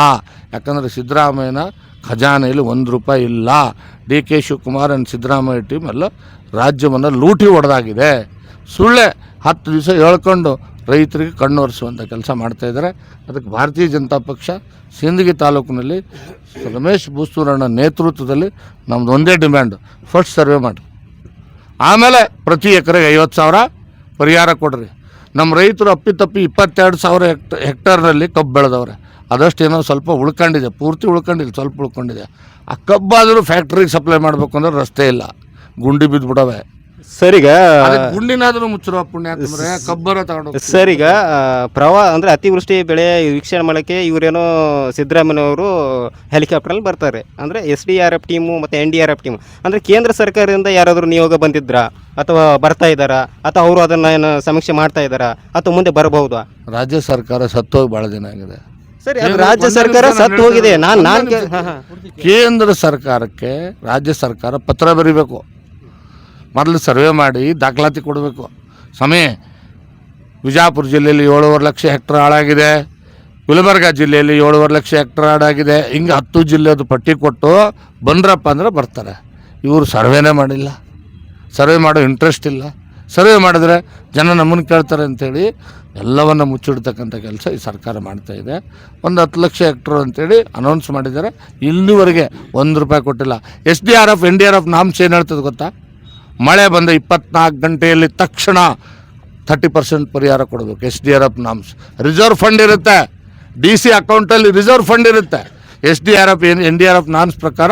ಯಾಕಂದರೆ ಸಿದ್ದರಾಮಯ್ಯನ ಖಜಾನೆಯಲ್ಲಿ ಒಂದು ರೂಪಾಯಿ ಇಲ್ಲ. D K Shivakumar and Siddaramaiah team ಎಲ್ಲ ರಾಜ್ಯವನ್ನು ಲೂಟಿ ಹೊಡೆದಾಗಿದೆ. ಸುಳ್ಳೆ ಹತ್ತು ದಿವಸ ಹೇಳ್ಕೊಂಡು ರೈತರಿಗೆ ಕಣ್ಣೊರೆಸುವಂಥ ಕೆಲಸ ಮಾಡ್ತಾಯಿದ್ದಾರೆ ಅದಕ್ಕೆ ಭಾರತೀಯ ಜನತಾ ಪಕ್ಷ ಸಿಂದಗಿ ತಾಲೂಕಿನಲ್ಲಿ ರಮೇಶ್ ಬೂಸ್ತೂರಣ್ಣ ನೇತೃತ್ವದಲ್ಲಿ ನಮ್ದು ಒಂದೇ ಡಿಮ್ಯಾಂಡ್ ಫಸ್ಟ್ ಸರ್ವೆ ಮಾಡಿ ಆಮೇಲೆ ಪ್ರತಿ ಎಕರೆಗೆ ಐವತ್ತು ಸಾವಿರ ಪರಿಹಾರ ಕೊಡ್ರಿ. ನಮ್ಮ ರೈತರು ಅಪ್ಪಿತಪ್ಪಿ ಇಪ್ಪತ್ತೆರಡು ಸಾವಿರ ಹೆಕ್ಟ, ಹೆಕ್ಟರ್ನಲ್ಲಿ ಕಬ್ಬು ಬೆಳೆದವ್ರೆ. ಅದಷ್ಟೇನೋ ಸ್ವಲ್ಪ ಉಳ್ಕೊಂಡಿದೆ, ಪೂರ್ತಿ ಉಳ್ಕೊಂಡಿಲ್ಲ, ಸ್ವಲ್ಪ ಉಳ್ಕೊಂಡಿದೆ. ಆ ಕಬ್ಬಾದರೂ ಫ್ಯಾಕ್ಟ್ರಿಗೆ ಸಪ್ಲೈ ಮಾಡಬೇಕು ಅಂದ್ರೆ ರಸ್ತೆ ಇಲ್ಲ. ಗುಂಡಿ ಬಿದ್ದುಬಿಡವೆ ಸರ್ ಈಗ ಅದಕ್ಕೆ ಗುಂಡಿನಾದ್ರೂ ಮುಚ್ಚರೋ ಪುಣ್ಯ ಯಾಕಂದ್ರೆ ಕಬ್ಬರ ತಗೊಂಡು ಸರಿಗ ಪ್ರವಾಹ ಅಂದ್ರೆ ಅತಿವೃಷ್ಟಿ ಬೆಳೆ ವೀಕ್ಷಣೆ ಸಿದ್ದರಾಮಯ್ಯ ಇವರೇನೋ ಹೆಲಿಕಾಪ್ಟರ್ ಅಲ್ಲಿ ಬರ್ತಾರೆ. ಅಂದ್ರೆ S D R F team ಮತ್ತೆ N D R F team. ಅಂದ್ರೆ ಕೇಂದ್ರ ಸರ್ಕಾರದಿಂದ ಯಾರಾದರೂ ನಿಯೋಗ ಬಂದಿದ್ರಾ? ಅಥವಾ ಬರ್ತಾ ಇದ್ದಾರಾ? ಅಥವಾ ಅವರು ಅದನ್ನ ಏನು ಸಮೀಕ್ಷೆ ಮಾಡ್ತಾ ಇದ್ದಾರಾ? ಅಥವಾ ಮುಂದೆ ಬರಬಹುದು? ರಾಜ್ಯ ಸರ್ಕಾರ ಸತ್ತೋಗಿ ಬಹಳ ದಿನ ಆಗಿದೆ. ಸರಿ ಅದು ರಾಜ್ಯ ಸರ್ಕಾರ ಸತ್ತು ನಾನು ಹೋಗಿದೆ. ನಾನು ನಾನು ಕೇಂದ್ರ ಸರ್ಕಾರಕ್ಕೆ ರಾಜ್ಯ ಸರ್ಕಾರ ಪತ್ರ ಬರೀಬೇಕು. ಮೊದಲು ಸರ್ವೆ ಮಾಡಿ ದಾಖಲಾತಿ ಕೊಡಬೇಕು. ಸ್ವಾಮಿ, ವಿಜಾಪುರ ಜಿಲ್ಲೆಯಲ್ಲಿ ಏಳುವರೆ ಲಕ್ಷ ಹೆಕ್ಟರ್ ಹಾಳಾಗಿದೆ. ಗುಲ್ಬರ್ಗ ಜಿಲ್ಲೆಯಲ್ಲಿ ಏಳುವರೆ ಲಕ್ಷ ಹೆಕ್ಟರ್ ಹಾಳಾಗಿದೆ. ಹಿಂಗೆ ಹತ್ತು ಜಿಲ್ಲೆದು ಪಟ್ಟಿ ಕೊಟ್ಟು ಬಂದ್ರಪ್ಪ ಅಂದ್ರೆ ಬರ್ತಾರೆ. ಇವರು ಸರ್ವೇನೇ ಮಾಡಿಲ್ಲ. ಸರ್ವೆ ಮಾಡೋ ಇಂಟ್ರೆಸ್ಟ್ ಇಲ್ಲ. ಸರ್ವೆ ಮಾಡಿದ್ರೆ ಜನ ನಮ್ಮನ್ನು ಕೇಳ್ತಾರೆ ಅಂಥೇಳಿ ಎಲ್ಲವನ್ನು ಮುಚ್ಚಿಡ್ತಕ್ಕಂಥ ಕೆಲಸ ಈ ಸರ್ಕಾರ ಮಾಡ್ತಾ ಇದೆ. ಒಂದು ಹತ್ತು ಲಕ್ಷ ಹೆಕ್ಟ್ರು ಅಂತೇಳಿ ಅನೌನ್ಸ್ ಮಾಡಿದ್ದಾರೆ. ಇಲ್ಲಿವರೆಗೆ ಒಂದು ರೂಪಾಯಿ ಕೊಟ್ಟಿಲ್ಲ. S D R F, N D R F norms ಏನು ಹೇಳ್ತದೆ ಗೊತ್ತಾ? ಮಳೆ ಬಂದ ಇಪ್ಪತ್ನಾಲ್ಕು ಗಂಟೆಯಲ್ಲಿ ತಕ್ಷಣ ಥರ್ಟಿ ಪರ್ಸೆಂಟ್ ಪರಿಹಾರ ಕೊಡಬೇಕು S D R F norms. Reserve fund ಇರುತ್ತೆ. ಡಿ ಸಿ ಅಕೌಂಟಲ್ಲಿ ರಿಸರ್ವ್ ಫಂಡ್ ಇರುತ್ತೆ. S D R F, N D R F norms ಪ್ರಕಾರ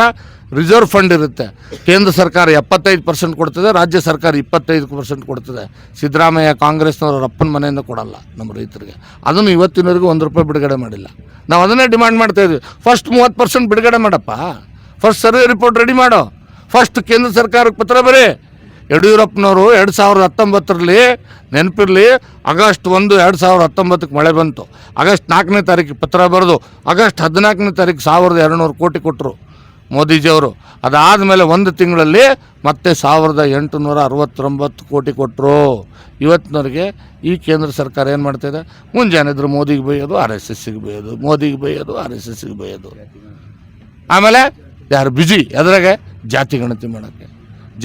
ರಿಸರ್ವ್ ಫಂಡ್ ಇರುತ್ತೆ. ಕೇಂದ್ರ ಸರ್ಕಾರ ಎಪ್ಪತ್ತೈದು ಪರ್ಸೆಂಟ್ ಕೊಡ್ತದೆ, ರಾಜ್ಯ ಸರ್ಕಾರ ಇಪ್ಪತ್ತೈದು ಪರ್ಸೆಂಟ್ ಕೊಡ್ತದೆ. ಸಿದ್ದರಾಮಯ್ಯ ಕಾಂಗ್ರೆಸ್ನವರು ಅಪ್ಪನ ಮನೆಯಿಂದ ಕೊಡಲ್ಲ ನಮ್ಮ ರೈತರಿಗೆ. ಅದನ್ನು ಇವತ್ತಿನವರೆಗೂ ಒಂದು ರೂಪಾಯಿ ಬಿಡುಗಡೆ ಮಾಡಿಲ್ಲ. ನಾವು ಅದನ್ನೇ ಡಿಮ್ಯಾಂಡ್ ಮಾಡ್ತಾ ಇದ್ವಿ. ಫಸ್ಟ್ ಮೂವತ್ತು ಪರ್ಸೆಂಟ್ ಬಿಡುಗಡೆ ಮಾಡಪ್ಪ. ಫಸ್ಟ್ ಸರ್ವೆ ರಿಪೋರ್ಟ್ ರೆಡಿ ಮಾಡೋ. ಫಸ್ಟ್ ಕೇಂದ್ರ ಸರ್ಕಾರಕ್ಕೆ ಪತ್ರ ಬರೀ. ಯಡಿಯೂರಪ್ಪನವರು ಎರಡು ಸಾವಿರದ ಹತ್ತೊಂಬತ್ತರಲ್ಲಿ ನೆನಪಿರಲಿ, ಆಗಸ್ಟ್ ಒಂದು ಎರಡು ಸಾವಿರದ ಹತ್ತೊಂಬತ್ತಕ್ಕೆ ಮಳೆ ಬಂತು. ಆಗಸ್ಟ್ ನಾಲ್ಕನೇ ತಾರೀಕಿಗೆ ಪತ್ರ ಬರೆದು, ಆಗಸ್ಟ್ ಹದಿನಾಲ್ಕನೇ ತಾರೀಕು ಸಾವಿರದ ಎರಡುನೂರು ಕೋಟಿ ಕೊಟ್ಟರು ಮೋದಿಜಿಯವರು. ಅದಾದಮೇಲೆ ಒಂದು ತಿಂಗಳಲ್ಲಿ ಮತ್ತೆ ಸಾವಿರದ ಎಂಟುನೂರ ಅರವತ್ತೊಂಬತ್ತು ಕೋಟಿ ಕೊಟ್ಟರು ಇವತ್ತಿನವರಿಗೆ ಈ ಕೇಂದ್ರ ಸರ್ಕಾರ ಏನು ಮಾಡ್ತಾಯಿದೆ ಮುಂಜಾನೆ ಇದ್ದರು ಮೋದಿಗೆ ಬೈಯೋದು, ಆರ್ ಎಸ್ ಎಸ್ಸಿಗೆ ಬೈಯೋದು, ಮೋದಿಗೆ ಬೈಯೋದು, ಆರ್ ಎಸ್ ಎಸ್ಸಿಗೆ ಬೈಯೋದು. ಆಮೇಲೆ ಯಾರು ಬಿಜಿ, ಎದ್ರಾಗೆ ಜಾತಿ ಗಣತಿ ಮಾಡೋಕ್ಕೆ.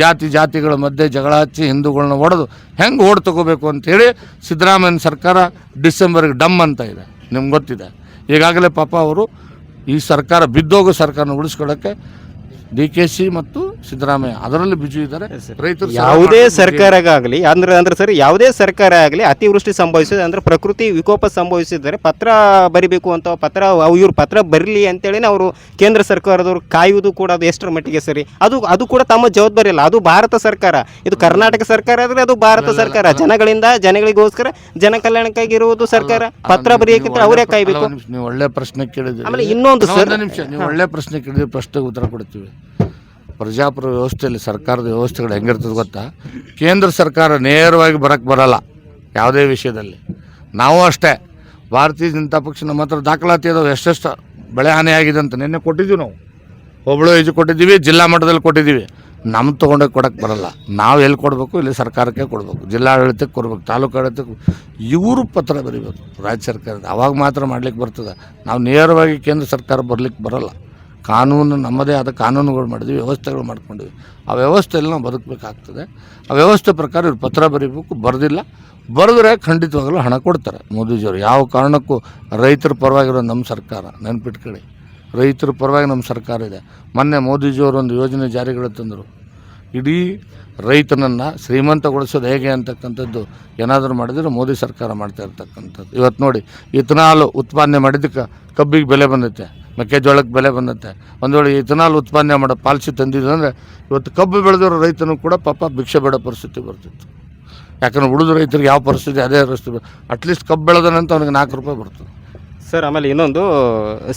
ಜಾತಿ ಜಾತಿಗಳ ಮಧ್ಯೆ ಜಗಳ ಹಚ್ಚಿ ಹಿಂದೂಗಳನ್ನ ಹೊಡೆದು ಹೆಂಗೆ ಓಡ್ ತಗೋಬೇಕು ಅಂತೇಳಿ ಸಿದ್ದರಾಮಯ್ಯನ ಸರ್ಕಾರ ಡಿಸೆಂಬರ್ಗೆ ಡಮ್ ಅಂತ ಇದೆ. ನಿಮ್ಗೆ ಗೊತ್ತಿದೆ. ಈಗಾಗಲೇ ಪಾಪ ಅವರು ಈ ಸರ್ಕಾರ ಬಿದ್ದೋಗೋ ಸರ್ಕಾರನ ಉಳಿಸ್ಕೊಳ್ಳೋಕ್ಕೆ ಡಿ ಕೆ ಸಿ ಮತ್ತು ಸಿದ್ದರಾಮಯ್ಯ ಅದರಲ್ಲಿ ಬಿಜು ಇದ್ದಾರೆ. ರೈತರು ಯಾವುದೇ ಸರ್ಕಾರ ಆಗಲಿ ಅಂದ್ರೆ ಅಂದ್ರೆ ಸರಿ ಯಾವುದೇ ಸರ್ಕಾರ ಆಗಲಿ ಅತಿವೃಷ್ಟಿ ಸಂಭವಿಸಿದ ಅಂದ್ರೆ ಪ್ರಕೃತಿ ವಿಕೋಪ ಸಂಭವಿಸಿದರೆ ಪತ್ರ ಬರಿಬೇಕು ಅಂತ ಪತ್ರ ಅವ್ ಇವ್ರು ಪತ್ರ ಬರಲಿ ಅಂತೇಳಿ ಅವರು ಕೇಂದ್ರ ಸರ್ಕಾರದವರು ಕಾಯುವುದು ಕೂಡ ಅದು ಎಷ್ಟರ ಮಟ್ಟಿಗೆ ಸರಿ. ಅದು ಅದು ಕೂಡ ತಮ್ಮ ಜವಾಬ್ದಾರಿ ಅಲ್ಲ. ಅದು ಭಾರತ ಸರ್ಕಾರ. ಇದು ಕರ್ನಾಟಕ ಸರ್ಕಾರ ಆದರೆ ಅದು ಭಾರತ ಸರ್ಕಾರ. ಜನಗಳಿಂದ ಜನಗಳಿಗೋಸ್ಕರ ಜನ ಕಲ್ಯಾಣಕ್ಕಾಗಿ ಇರುವುದು ಸರ್ಕಾರ ಪತ್ರ ಬರೆಯಕ್ಕೆ ಅವರೇ ಕಾಯ್ಬೇಕು. ನೀವು ಒಳ್ಳೆ ಪ್ರಶ್ನೆ ಕೇಳಿದ್ರಿ ಆಮೇಲೆ ಇನ್ನೊಂದು ಸರ್. ನಿಮಿಷ ನೀವು ಒಳ್ಳೆ ಪ್ರಶ್ನೆ ಕೇಳಿದ್ರೆ ಪ್ರಶ್ನೆಗೆ ಉತ್ತರ ಕೊಡ್ತೀವಿ. ಪ್ರಜಾಪ್ರಭು ವ್ಯವಸ್ಥೆಯಲ್ಲಿ ಸರ್ಕಾರದ ವ್ಯವಸ್ಥೆಗಳು ಹೆಂಗಿರ್ತದೆ ಗೊತ್ತಾ? ಕೇಂದ್ರ ಸರ್ಕಾರ ನೇರವಾಗಿ ಬರಕ್ಕೆ ಬರಲ್ಲ ಯಾವುದೇ ವಿಷಯದಲ್ಲಿ. ನಾವು ಅಷ್ಟೇ. ಭಾರತೀಯ ಜನತಾ ಪಕ್ಷ ನಮ್ಮ ಹತ್ರ ದಾಖಲಾತಿ ಅದಾವೆ. ಎಷ್ಟೆಷ್ಟು ಬೆಳೆ ಹಾನಿಯಾಗಿದೆ ಅಂತ ನಿನ್ನೆ ಕೊಟ್ಟಿದ್ದೀವಿ ನಾವು. ಹೋಬಳು ಇದು ಕೊಟ್ಟಿದ್ದೀವಿ, ಜಿಲ್ಲಾ ಮಟ್ಟದಲ್ಲಿ ಕೊಟ್ಟಿದ್ದೀವಿ. ನಮ್ಮ ತೊಗೊಂಡೋಗಿ ಕೊಡೋಕ್ಕೆ ಬರಲ್ಲ. ನಾವು ಎಲ್ಲಿ ಕೊಡಬೇಕು? ಇಲ್ಲಿ ಸರ್ಕಾರಕ್ಕೆ ಕೊಡಬೇಕು. ಜಿಲ್ಲಾಡಳಿತಕ್ಕೆ ಕೊಡ್ಬೇಕು. ತಾಲೂಕು ಆಡಳಿತಕ್ಕೆ ಇವರು ಪತ್ರ ಬರೀಬೇಕು. ರಾಜ್ಯ ಸರ್ಕಾರದ. ಅವಾಗ ಮಾತ್ರ ಮಾಡ್ಲಿಕ್ಕೆ ಬರ್ತದೆ. ನಾವು ನೇರವಾಗಿ ಕೇಂದ್ರ ಸರ್ಕಾರ ಬರಲಿಕ್ಕೆ ಬರಲ್ಲ. ಕಾನೂನು ನಮ್ಮದೇ ಆದ ಕಾನೂನುಗಳು ಮಾಡಿದ್ವಿ, ವ್ಯವಸ್ಥೆಗಳು ಮಾಡ್ಕೊಂಡಿವಿ ಆ ವ್ಯವಸ್ಥೆಯಲ್ಲಿ ನಾವು ಬದುಕಬೇಕಾಗ್ತದೆ. ಆ ವ್ಯವಸ್ಥೆ ಪ್ರಕಾರ ಇವ್ರು ಪತ್ರ ಬರೀಬೇಕು, ಬರೆದಿಲ್ಲ. ಬರೆದ್ರೆ ಖಂಡಿತವಾಗಲೂ ಹಣ ಕೊಡ್ತಾರೆ ಮೋದಿಜಿಯವರು. ಯಾವ ಕಾರಣಕ್ಕೂ ರೈತರ ಪರವಾಗಿರೋ ನಮ್ಮ ಸರ್ಕಾರ, ನೆನ್ಪಿಟ್ಕೊಳ್ಳಿ. ರೈತರ ಪರವಾಗಿ ನಮ್ಮ ಸರ್ಕಾರ ಇದೆ. ಮೊನ್ನೆ ಮೋದಿಜಿಯವರು ಒಂದು ಯೋಜನೆ ಜಾರಿಗಳು ತಂದರು. ಇಡೀ ರೈತನನ್ನು ಶ್ರೀಮಂತಗೊಳಿಸೋದು ಹೇಗೆ ಅಂತಕ್ಕಂಥದ್ದು ಏನಾದರೂ ಮಾಡಿದರೆ ಮೋದಿ ಸರ್ಕಾರ ಮಾಡ್ತಾ ಇರ್ತಕ್ಕಂಥದ್ದು. ಇವತ್ತು ನೋಡಿ, ಇಥನಾಲ್ ಉತ್ಪಾದನೆ ಮಾಡಿದ್ದಕ್ಕೆ ಕಬ್ಬಿಗೆ ಬೆಲೆ ಬಂದೈತೆ ಮೆಕ್ಕೆಜೋಳಕ್ಕೆ ಬೆಲೆ ಬಂದಂತೆ. ಒಂದು ವೇಳೆ ಇಥನಾಲ್ ಉತ್ಪಾದನೆ ಮಾಡೋ ಪಾಲಿಸಿ ತಂದಿದ್ದು ಅಂದರೆ ಇವತ್ತು ಕಬ್ಬು ಬೆಳೆದಿರೋ ರೈತನು ಕೂಡ ಪಾಪ ಭಿಕ್ಷೆ ಬೇಡ ಪರಿಸ್ಥಿತಿ ಬರ್ತಿತ್ತು. ಯಾಕಂದ್ರೆ ಉಳಿದ ರೈತರಿಗೆ ಯಾವ ಪರಿಸ್ಥಿತಿ, ಅದೇ ಪರಿಸ್ಥಿತಿ ಅಟ್ಲೀಸ್ಟ್ ಕಬ್ಬು ಬೆಳೆದನಂತ ಅವ್ನಿಗೆ ನಾಲ್ಕು ರೂಪಾಯಿ ಬರ್ತದೆ. ಸರ್, ಆಮೇಲೆ ಇನ್ನೊಂದು,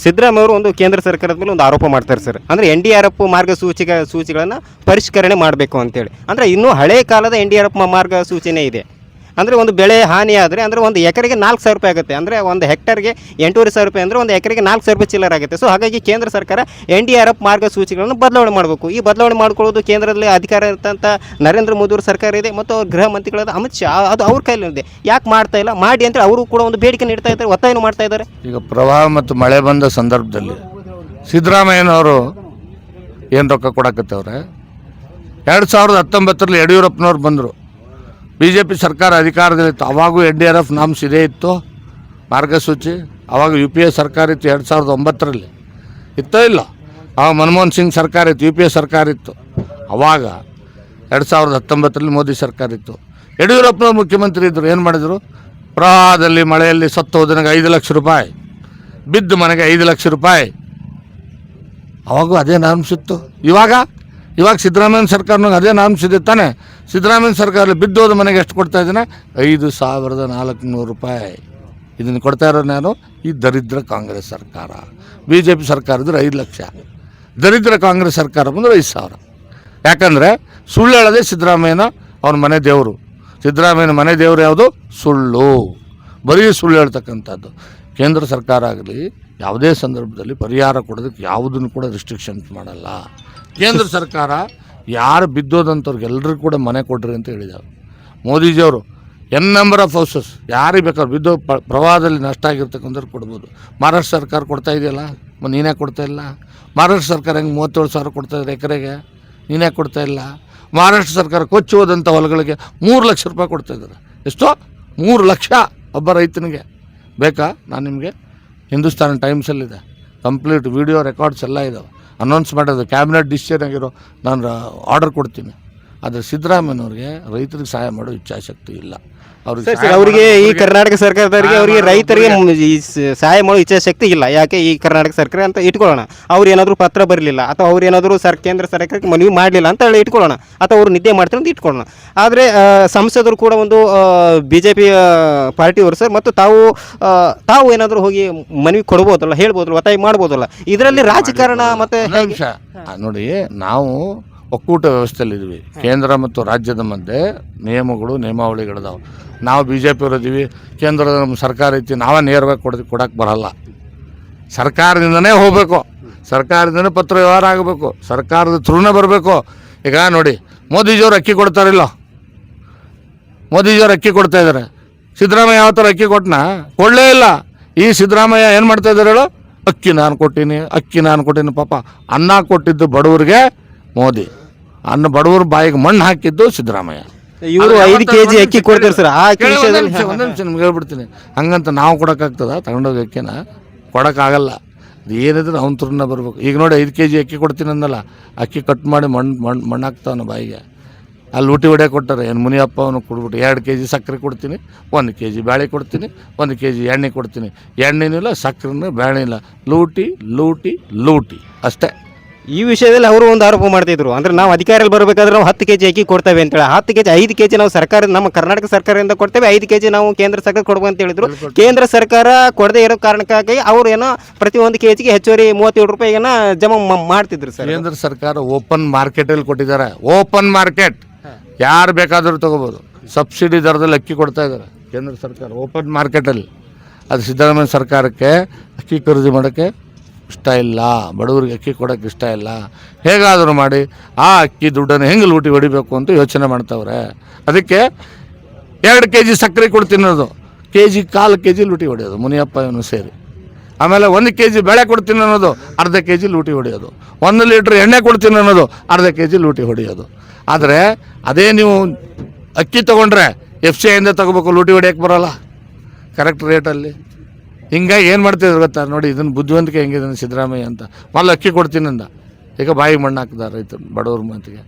ಸಿದ್ದರಾಮಯ್ಯ ಅವರು ಒಂದು ಕೇಂದ್ರ ಸರ್ಕಾರದ ಮೇಲೆ ಒಂದು ಆರೋಪ ಮಾಡ್ತಾರೆ ಸರ್. ಅಂದರೆ ಎನ್ ಡಿ ಆರ್ ಎಫ್ ಮಾರ್ಗಸೂಚಿಗ ಸೂಚಿಗಳನ್ನು ಪರಿಷ್ಕರಣೆ ಮಾಡಬೇಕು ಅಂತೇಳಿ. ಅಂದರೆ ಇನ್ನೂ ಹಳೆ ಕಾಲದ ಎನ್ ಡಿ ಆರ್ ಎಫ್ ಮಾರ್ಗಸೂಚಿನೇ ಇದೆ. ಅಂದರೆ ಒಂದು ಬೆಳೆ ಹಾನಿ ಆದರೆ ಅಂದರೆ ಒಂದು ಎಕರೆಗೆ ನಾಲ್ಕು ಸಾವಿರ ರೂಪಾಯಿ ಆಗುತ್ತೆ. ಅಂದರೆ ಒಂದು ಹೆಕ್ಟರ್ಗೆ ಎಂಟೂವರೆ ಸಾವಿರ ರೂಪಾಯಿ ಅಂದರೆ ಒಂದು ಎಕರೆಗೆ ನಾಲ್ಕು ಸಾವಿರ ರೂಪಾಯಿ ಚಿಲ್ಲರ್ ಆಗುತ್ತೆ. ಸೊ ಹಾಗಾಗಿ ಕೇಂದ್ರ ಸರ್ಕಾರ ಎನ್ ಡಿ ಆರ್ ಎಫ್ ಮಾರ್ಗಸೂಚಿಗಳನ್ನು ಬದಲಾವಣೆ ಮಾಡಬೇಕು. ಈ ಬದಲಾವಣೆ ಮಾಡ್ಕೊಳ್ಳೋದು ಕೇಂದ್ರದಲ್ಲಿ ಅಧಿಕಾರ ಇರ್ತಂಥ ನರೇಂದ್ರ ಮೋದಿ ಅವ್ರ ಸರ್ಕಾರ ಇದೆ ಮತ್ತು ಅವ್ರ ಗೃಹ ಮಂತ್ರಿಗಳಾದ ಅಮಿತ್ ಶಾ, ಅದು ಅವ್ರ ಕೈಲಿದೆ ಯಾಕೆ ಮಾಡ್ತಾ ಇಲ್ಲ? ಮಾಡಿ ಅಂದರೆ ಅವರು ಕೂಡ ಒಂದು ಬೇಡಿಕೆ ನೀಡ್ತಾ ಇದ್ದಾರೆ, ಒತ್ತಾಯನೂ ಮಾಡ್ತಾ ಇದ್ದಾರೆ. ಈಗ ಪ್ರವಾಹ ಮತ್ತು ಮಳೆ ಬಂದ ಸಂದರ್ಭದಲ್ಲಿ ಸಿದ್ದರಾಮಯ್ಯನವರು ಏನು ರೊಕ್ಕ ಕೊಡಕತ್ತವ್ರೆ? ಎರಡು ಸಾವಿರದ ಹತ್ತೊಂಬತ್ತರಲ್ಲಿ ಯಡಿಯೂರಪ್ಪನವ್ರು ಬಂದರು. ಬಿ ಜೆ ಪಿ ಸರ್ಕಾರ ಅಧಿಕಾರದಲ್ಲಿತ್ತು ಅವಾಗೂ N D R F norms ಇದೇ ಇತ್ತು. ಮಾರ್ಗಸೂಚಿ. ಅವಾಗ ಯು ಪಿ ಎ ಸರ್ಕಾರ ಇತ್ತು ಎರಡು ಸಾವಿರದ ಒಂಬತ್ತರಲ್ಲಿ. ಇತ್ತೋ ಇಲ್ಲ? ಆ ಮನಮೋಹನ್ ಸಿಂಗ್ ಸರ್ಕಾರ ಇತ್ತು, ಯು ಪಿ ಎ ಸರ್ಕಾರ ಇತ್ತು. ಅವಾಗ ಎರಡು ಸಾವಿರದ ಹತ್ತೊಂಬತ್ತರಲ್ಲಿ ಮೋದಿ ಸರ್ಕಾರ ಇತ್ತು. ಯಡಿಯೂರಪ್ಪನ ಮುಖ್ಯಮಂತ್ರಿ ಇದ್ದರು ಏನು ಮಾಡಿದರು? ಪ್ರವಾಹದಲ್ಲಿ ಮಳೆಯಲ್ಲಿ ಸತ್ತು ಹೋದನಿಗೆ ಐದು ಲಕ್ಷ ರೂಪಾಯಿ. ಬಿದ್ದು ಮನೆಗೆ ಐದು ಲಕ್ಷ ರೂಪಾಯಿ. ಅವಾಗೂ ಅದೇ ನಾಮ್ಸ್ ಇತ್ತು. ಇವಾಗ? ಇವಾಗ ಸಿದ್ದರಾಮಯ್ಯ ಸರ್ಕಾರನಾಗ ಅದೇ ನಾಮ್ಸ್ ಇದೆ ತಾನೆ. ಸಿದ್ದರಾಮಯ್ಯನ ಸರ್ಕಾರ ಬಿದ್ದೋದ ಮನೆಗೆ ಎಷ್ಟು ಕೊಡ್ತಾ ಇದ್ದೀನಿ? ಐದು ಸಾವಿರದ ನಾಲ್ಕುನೂರು ರೂಪಾಯಿ. ಇದನ್ನು ಕೊಡ್ತಾ ಇರೋದು ನಾನು ಈ ದರಿದ್ರ ಕಾಂಗ್ರೆಸ್ ಸರ್ಕಾರ. ಬಿ ಜೆ ಪಿ ಸರ್ಕಾರ ಇದ್ರೆ ಐದು ಲಕ್ಷ. ದರಿದ್ರ ಕಾಂಗ್ರೆಸ್ ಸರ್ಕಾರ ಬಂದರೆ ಐದು ಸಾವಿರ. ಯಾಕಂದರೆ ಸುಳ್ಳು ಹೇಳದೆ ಸಿದ್ದರಾಮಯ್ಯನ ಅವ್ರ ಮನೆ ದೇವರು. ಸಿದ್ದರಾಮಯ್ಯನ ಮನೆ ದೇವರು ಯಾವುದು? ಸುಳ್ಳು. ಬರೀ ಸುಳ್ಳು ಹೇಳ್ತಕ್ಕಂಥದ್ದು. ಕೇಂದ್ರ ಸರ್ಕಾರ ಆಗಲಿ, ಯಾವುದೇ ಸಂದರ್ಭದಲ್ಲಿ ಪರಿಹಾರ ಕೊಡೋದಕ್ಕೆ ಯಾವುದನ್ನು ಕೂಡ ರಿಸ್ಟ್ರಿಕ್ಷನ್ಸ್ ಮಾಡಲ್ಲ. ಕೇಂದ್ರ ಸರ್ಕಾರ ಯಾರು ಬಿದ್ದೋದಂಥವ್ರಿಗೆ ಎಲ್ಲರೂ ಕೂಡ ಮನೆ ಕೊಡ್ರಿ ಅಂತ ಹೇಳಿದ್ದಾರೆ ಮೋದಿಜಿಯವರು ಎನ್ ನಂಬರ್ ಆಫ್ ಹೌಸಸ್ ಯಾರಿಗೆ ಬೇಕಾದ್ರು ಬಿದ್ದು ಪ್ರವಾಹದಲ್ಲಿ ನಷ್ಟ ಆಗಿರ್ತಕ್ಕಂಥವ್ರು ಕೊಡ್ಬೋದು. ಮಹಾರಾಷ್ಟ್ರ ಸರ್ಕಾರ ಕೊಡ್ತಾ ಇದೆಯಲ್ಲ? ನೀನೇ ಕೊಡ್ತಾ ಇಲ್ಲ? ಮಹಾರಾಷ್ಟ್ರ ಸರ್ಕಾರ ಹೆಂಗೆ ಮೂವತ್ತೇಳು ಸಾವಿರ ಕೊಡ್ತಾ ಇದ್ದಾರೆ ಎಕರೆಗೆ? ನೀನೇ ಕೊಡ್ತಾ ಇಲ್ಲ? ಮಹಾರಾಷ್ಟ್ರ ಸರ್ಕಾರ ಕೊಚ್ಚಿ ಹೋದಂಥ ಹೊಲಗಳಿಗೆ ಮೂರು ಲಕ್ಷ ರೂಪಾಯಿ ಕೊಡ್ತಾ ಇದ್ದಾರೆ. ಎಷ್ಟೋ? ಮೂರು ಲಕ್ಷ ಒಬ್ಬ ರೈತನಿಗೆ. ಬೇಕಾ? ನಾನು ನಿಮಗೆ ಹಿಂದೂಸ್ತಾನ್ ಟೈಮ್ಸಲ್ಲಿದೆ. ಕಂಪ್ಲೀಟ್ ವಿಡಿಯೋ ರೆಕಾರ್ಡ್ಸ್ ಎಲ್ಲ ಇದ್ದಾವೆ ಅನೌನ್ಸ್ ಮಾಡೋದು ಕ್ಯಾಬಿನೆಟ್ ಡಿಸಿಷನ್ ಆಗಿರೋ ನಾನು ಆರ್ಡರ್ ಕೊಡ್ತೀನಿ. ಆದರೆ ಸಿದ್ದರಾಮಯ್ಯನವ್ರಿಗೆ ರೈತರಿಗೆ ಸಹಾಯ ಮಾಡೋ ಇಚ್ಛಾಶಕ್ತಿ ಇಲ್ಲ. ಅವ್ರಿಗೆ ಸರ್, ಸಹಾಯ ಅವರಿಗೆ ಈ ಮಾಡೋದು- ಕರ್ನಾಟಕ ಸರ್ಕಾರದವರಿಗೆ ಅವರಿಗೆ ರೈತರಿಗೆ ಮ್- ಈ ಸ- ಸಹಾಯ ಮಾಡೋ ಇಚ್ಛಾಶಕ್ತಿ ಇಲ್ಲ. ಯಾಕೆ ಈ ಕರ್ನಾಟಕ ಸರ್ಕಾರ ಅಂತ ಇಟ್ಕೊಳ್ಳೋಣ. ಅವ್ರು ಏನಾದರೂ ಪತ್ರ ಬರಲಿಲ್ಲ ಅಥವಾ ಅವ್ರು ಏನಾದರೂ ಸರ್ ಕೇಂದ್ರ ಸರ್ಕಾರಕ್ಕೆ ಮನವಿ ಮಾಡಲಿಲ್ಲ ಅಂತ ಹೇಳಿ ಇಟ್ಕೊಳ್ಳೋಣ. ಅಥವಾ ಅವರು ನಿದ್ದೆ ಮಾಡ್ತಾರೆ ಅಂತ ಇಟ್ಕೊಳ್ಳೋಣ. ಆದರೆ ಸಂಸದರು ಕೂಡ ಒಂದು ಬಿ ಜೆ ಪಿ ಪಾರ್ಟಿಯವರು ಸರ್ ಮತ್ತು ತಾವು ಆ, ತಾವು ಏನಾದರೂ ಹೋಗಿ ಮನವಿ ಕೊಡ್ಬೋದಲ್ಲ ಹೇಳ್ಬೋದಲ್ಲ ಒತ್ತಾಯ ಮಾಡ್ಬೋದಲ್ಲ? ಇದರಲ್ಲಿ ರಾಜಕಾರಣ ಮತ್ತು ಒಂದು ನಿಮಿಷ. ಆ, ನೋಡಿ ನಾವು ಒಕ್ಕೂಟ ವ್ಯವಸ್ಥೆಯಲ್ಲಿ ಇದ್ವಿ ಕೇಂದ್ರ ಮತ್ತು ರಾಜ್ಯದ ಮಧ್ಯೆ ನಿಯಮಗಳು ನಿಯಮಾವಳಿಗಳಿದಾವೆ. ನಾವು ಬಿ ಜೆ ಪಿ ಇದೀವಿ. ಕೇಂದ್ರದ ನಮ್ಮ ಸರ್ಕಾರ ಐತಿ. ನಾವೇ ನೇರವಾಗಿ ಕೊಡ ಕೊಡಕ್ಕೆ ಬರಲ್ಲ. ಸರ್ಕಾರದಿಂದನೇ ಹೋಗಬೇಕು. ಸರ್ಕಾರದಿಂದನೇ ಪತ್ರ ವ್ಯವಹಾರ ಆಗಬೇಕು. ಸರ್ಕಾರದ ಥ್ರೂನೇ ಬರಬೇಕು. ಈಗ ನೋಡಿ ಮೋದಿಜಿಯವರು ಅಕ್ಕಿ ಕೊಡ್ತಾರಿಲ್ಲ ಮೋದಿಜಿಯವರು ಅಕ್ಕಿ ಕೊಡ್ತಾ ಇದ್ದಾರೆ ಸಿದ್ದರಾಮಯ್ಯ ಯಾವ ಥರ ಅಕ್ಕಿ ಕೊಟ್ಟನ ಕೊಡಲೇ ಇಲ್ಲ. ಈ ಸಿದ್ದರಾಮಯ್ಯ ಏನು ಮಾಡ್ತಾ ಇದ್ದಾರೆ ಹೇಳು? ಅಕ್ಕಿ ನಾನು ಕೊಟ್ಟೀನಿ ಅಕ್ಕಿ ನಾನು ಕೊಟ್ಟೀನಿ ಪಾಪ. ಅನ್ನ ಕೊಟ್ಟಿದ್ದು ಬಡವರಿಗೆ ಮೋದಿ. ಅನ್ನ ಬಡವರು ಬಾಯಿಗೆ ಮಣ್ಣು ಹಾಕಿದ್ದು ಸಿದ್ದರಾಮಯ್ಯ. ಇವರು ಐದು ಕೆ ಜಿ ಅಕ್ಕಿ ಕೊಡ್ತಾರೆ ಸರ್. ಆ ಕೇಳಿ, ಒಂದೇ ನಿಮಿಷ, ಒಂದೇ ನಿಮಿಷ ನಿಮ್ಗೆ ಹೇಳ್ಬಿಡ್ತೀನಿ. ಹಂಗಂತ ನಾವು ಕೊಡೋಕ್ಕಾಗ್ತದ? ತಗೊಂಡೋಗಿ ಅಕ್ಕಿನ ಕೊಡೋಕ್ಕಾಗಲ್ಲ. ಅದು ಏನಿದ್ರೆ ಅವ್ನ ತುರ್ನ ಬರ್ಬೇಕು. ಈಗ ನೋಡಿ ಐದು ಕೆ ಜಿ ಅಕ್ಕಿ ಕೊಡ್ತೀನಿ ಅಂದಲ್ಲ ಅಕ್ಕಿ ಕಟ್ ಮಾಡಿ ಮಣ್ಣು ಮಣ್ಣು ಮಣ್ಣು ಹಾಕ್ತಾವನು ಬಾಯಿಗೆ. ಅಲ್ಲಿ ಊಟಿ ಹೊಡೆ ಕೊಟ್ಟಾರೆ ಏನು ಮುನಿಯಪ್ಪ ಅವನು ಕೊಡ್ಬಿಟ್ಟು ಎರಡು ಕೆ ಜಿ ಸಕ್ಕರೆ ಕೊಡ್ತೀನಿ ಒಂದು ಕೆ ಜಿ ಬೇಳೆ ಕೊಡ್ತೀನಿ ಒಂದು ಕೆ ಜಿ ಎಣ್ಣೆ ಕೊಡ್ತೀನಿ. ಎಣ್ಣೆನೂ ಇಲ್ಲ ಸಕ್ಕರೆನೂ ಬೇಳೆ ಇಲ್ಲ. ಲೂಟಿ ಲೂಟಿ ಲೂಟಿ. ಅಷ್ಟೇ. ಈ ವಿಷಯದಲ್ಲಿ ಅವರು ಒಂದು ಆರೋಪ ಮಾಡ್ತಿದ್ರು. ಅಂದ್ರೆ ನಾವು ಅಧಿಕಾರಲ್ಲಿ ಬರಬೇಕಾದ್ರೆ ನಾವು ಹತ್ತು ಕೆಜಿ ಅಕ್ಕಿ ಕೊಡ್ತೇವೆ ಅಂತೇಳಿ. ಹತ್ತು ಕೆಜಿ ಐದು ಕೆಜಿ ನಾವು ಸರ್ಕಾರ ನಮ್ಮ ಕರ್ನಾಟಕ ಸರ್ಕಾರದಿಂದ ಕೊಡ್ತೇವೆ. ಐದು ಕೆಜಿ ನಾವು ಕೇಂದ್ರ ಸರ್ಕಾರ ಕೊಡ್ಬೇಕು ಅಂತ ಹೇಳಿದ್ರು. ಕೇಂದ್ರ ಸರ್ಕಾರ ಕೊಡದೆ ಇರೋ ಕಾರಣಕ್ಕಾಗಿ ಅವರು ಏನೋ ಪ್ರತಿ ಒಂದು ಕೆಜಿಗೆ ಹೆಚ್ಚುವರಿ ಮೂವತ್ತೇಳು ರೂಪಾಯಿ ಏನೋ ಜಮಾ ಮಾಡ್ತಿದ್ರು ಸರ್. ಕೇಂದ್ರ ಸರ್ಕಾರ ಓಪನ್ ಮಾರ್ಕೆಟಲ್ಲಿ ಕೊಟ್ಟಿದ್ದಾರೆ. Open market. ಯಾರು ಬೇಕಾದರೂ ತಗೋಬೋದು. ಸಬ್ಸಿಡಿ ದರದಲ್ಲಿ ಅಕ್ಕಿ ಕೊಡ್ತಾ ಇದ್ದಾರೆ ಕೇಂದ್ರ ಸರ್ಕಾರ. ಓಪನ್ ಮಾರ್ಕೆಟಲ್ಲಿ. ಅದು ಸಿದ್ದರಾಮಯ್ಯ ಸರ್ಕಾರಕ್ಕೆ ಅಕ್ಕಿ ಖರೀದಿ ಮಾಡೋಕ್ಕೆ ಇಷ್ಟ ಇಲ್ಲ, ಬಡವ್ರಿಗೆ ಅಕ್ಕಿ ಕೊಡೋಕ್ಕೆ ಇಷ್ಟ ಇಲ್ಲ, ಹೇಗಾದರೂ ಮಾಡಿ ಆ ಅಕ್ಕಿ ದುಡ್ಡನ್ನು ಹೆಂಗೆ ಲೂಟಿ ಹೊಡಿಬೇಕು ಅಂತ ಯೋಚನೆ ಮಾಡ್ತಾವ್ರೆ. ಅದಕ್ಕೆ ಎರಡು ಕೆ ಜಿ ಸಕ್ಕರೆ ಕೊಡ್ತೀನಿ ಅನ್ನೋದು ಕೆ ಜಿ ಕಾಲು ಕೆ ಜಿ ಲೂಟಿ ಹೊಡೆಯೋದು ಮುನಿಯಪ್ಪ ಇವನು ಸೇರಿ. ಆಮೇಲೆ ಒಂದು ಕೆ ಜಿ ಬೆಳೆ ಕೊಡ್ತೀನಿ ಅನ್ನೋದು ಅರ್ಧ ಕೆ ಜಿ ಲೂಟಿ ಹೊಡೆಯೋದು. ಒಂದು ಲೀಟ್ರ್ ಎಣ್ಣೆ ಕೊಡ್ತೀನಿ ಅನ್ನೋದು ಅರ್ಧ ಕೆ ಜಿ ಲೂಟಿ ಹೊಡೆಯೋದು. ಆದರೆ ಅದೇ ನೀವು ಅಕ್ಕಿ ತೊಗೊಂಡ್ರೆ ಎಫ್ ಸಿ ಐಯಿಂದ ತೊಗೋಬೇಕು, ಲೂಟಿ ಹೊಡೆಯೋಕ್ಕೆ ಬರೋಲ್ಲ. ಕರೆಕ್ಟ್ ರೇಟಲ್ಲಿ ಹಿಂಗಾಗಿ ಏನು ಮಾಡ್ತಿದ್ರು ಗೊತ್ತಾ? ನೋಡಿ ಇದನ್ನು ಬುದ್ಧಿವಂತಿಕೆ ಹೆಂಗಿದ್ದಾನೆ ಸಿದ್ದರಾಮಯ್ಯ ಅಂತ. ಮೊದಲು ಅಕ್ಕಿ ಕೊಡ್ತೀನಿ ಅಂದ. ಈಗ ಬಾಯಿ ಮಣ್ಣು ಹಾಕಿದ ರೈತರು, ಬಡವ್ರ ಮಾತಿಗೆ.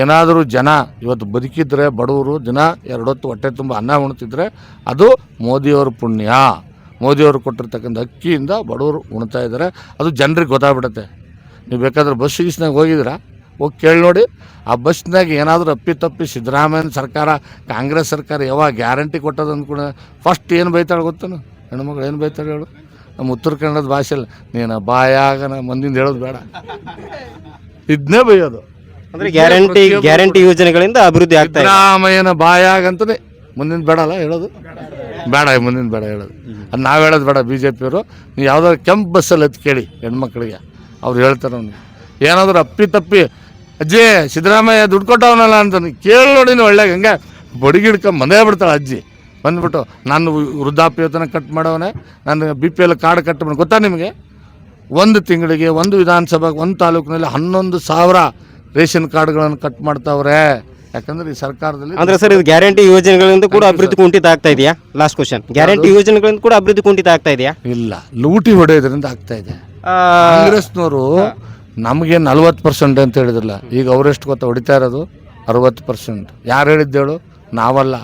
ಏನಾದರೂ ಜನ ಇವತ್ತು ಬದುಕಿದ್ರೆ, ಬಡವರು ದಿನ ಎರಡೊತ್ತು ಹೊಟ್ಟೆ ತುಂಬ ಅನ್ನ ಉಣ್ತಿದ್ರೆ, ಅದು ಮೋದಿಯವ್ರ ಪುಣ್ಯ. ಮೋದಿಯವರು ಕೊಟ್ಟಿರ್ತಕ್ಕಂಥ ಅಕ್ಕಿಯಿಂದ ಬಡವರು ಉಣ್ತಾ ಇದ್ದಾರೆ ಅದು ಜನರಿಗೆ ಗೊತ್ತಾಗ್ಬಿಡುತ್ತೆ. ನೀವು ಬೇಕಾದ್ರೆ ಬಸ್ ಗೀಸ್ನಾಗ ಹೋಗಿದ್ದೀರಾ? ಹೋಗಿ ಕೇಳಿ ನೋಡಿ. ಆ ಬಸ್ನಾಗ ಏನಾದರೂ ಅಪ್ಪಿ ತಪ್ಪಿ ಸಿದ್ದರಾಮಯ್ಯನ ಸರ್ಕಾರ, ಕಾಂಗ್ರೆಸ್ ಸರ್ಕಾರ ಯಾವಾಗ ಗ್ಯಾರಂಟಿ ಕೊಟ್ಟದ ಫಸ್ಟ್ ಏನು ಬೈತಾಳೆ ಗೊತ್ತನು? ಹೆಣ್ಮಕ್ಳು ಏನು ಬೈತಾರೆ ಹೇಳು? ನಮ್ಮ ಉತ್ತರ ಕನ್ನಡದ ಭಾಷೆಯಲ್ಲಿ ನೀನು ಬಾಯಾಗನ ಮಂದಿಂದ ಹೇಳೋದು ಬೇಡ. ಇದನ್ನೇ ಬೈಯೋದು. ಅಂದ್ರೆ ಗ್ಯಾರಂಟಿ ಗ್ಯಾರಂಟಿ ಯೋಜನೆಗಳಿಂದ ಅಭಿವೃದ್ಧಿ ಆಗ್ತಾ ಇದೆ. ಸಿದ್ದರಾಮಯ್ಯನ ಅಂತಲೇ ಮುಂದಿನ ಬೇಡಲ್ಲ ಹೇಳೋದು? ಬೇಡ ಮುಂದಿನ ಬೇಡ ಹೇಳೋದು. ಅದು ನಾವು ಹೇಳೋದು ಬೇಡ ಬಿ ಜೆ ಪಿಯವರು ನೀವು ಯಾವುದಾದ್ರು ಕೆಂಪು ಬಸ್ಸಲ್ಲಿ ಎತ್ತು ಕೇಳಿ ಹೆಣ್ಮಕ್ಳಿಗೆ. ಅವ್ರು ಹೇಳ್ತಾರೆ ಅವ್ನಿಗೆ. ಏನಾದರೂ ಅಪ್ಪಿ ತಪ್ಪಿ ಅಜ್ಜಿ ಸಿದ್ದರಾಮಯ್ಯ ದುಡ್ಡು ಕೊಟ್ಟವನಲ್ಲ ಅಂತ ಕೇಳಿ ನೋಡಿ ನೀವು ಒಳ್ಳೆ ಹಂಗೆ ಬಡಿಗಿಡ್ಕೊಂಡು ಮನೆ ಬಿಡ್ತಾಳೆ ಅಜ್ಜಿ. ಬಂದ್ಬಿಟ್ಟು ನಾನು ವೃದ್ಧಾಪ್ಯತನ ಕಟ್ ಮಾಡೋವನೆ ನಾನು B P L card cut ಮಾಡಿ ಗೊತ್ತಾ ನಿಮಗೆ? ಒಂದು ತಿಂಗಳಿಗೆ ಒಂದು ವಿಧಾನಸಭೆಗೆ ಒಂದು ತಾಲೂಕಿನಲ್ಲಿ ಹನ್ನೊಂದು ಸಾವಿರ ರೇಷನ್ ಕಾರ್ಡ್ಗಳನ್ನು ಕಟ್ ಮಾಡ್ತಾವ್ರೆ. ಯಾಕಂದ್ರೆ ಈ ಸರ್ಕಾರದಲ್ಲಿ ಅಂದ್ರೆ ಸರ್ ಇದು ಗ್ಯಾರಂಟಿ ಯೋಜನೆಗಳಿಂದ ಕೂಡ ಅಭಿವೃದ್ಧಿ ಕುಂಠಿತ ಆಗ್ತಾ ಇದೆಯಾ? ಲಾಸ್ಟ್ ಕ್ವಶನ್ ಗ್ಯಾರಂಟಿ ಯೋಜನೆಗಳಿಂದ ಕೂಡ ಅಭಿವೃದ್ಧಿ ಕುಂಠಿತ ಆಗ್ತಾ ಇದೆಯಾ? ಇಲ್ಲ. ಲೂಟಿ ಹೊಡೆಯೋದ್ರಿಂದ ಆಗ್ತಾ ಇದೆ. ಕಾಂಗ್ರೆಸ್ನವರು ನಮಗೆ ನಲ್ವತ್ತು ಪರ್ಸೆಂಟ್ ಅಂತ ಹೇಳಿದ್ರಲ್ಲ ಈಗ ಅವರೆಷ್ಟು ಗೊತ್ತಾ ಹೊಡಿತಾ ಇರೋದು? ಅರವತ್ತು ಪರ್ಸೆಂಟ್. ಯಾರು ಹೇಳಿದ್ದೇಳು ನಾವಲ್ಲ.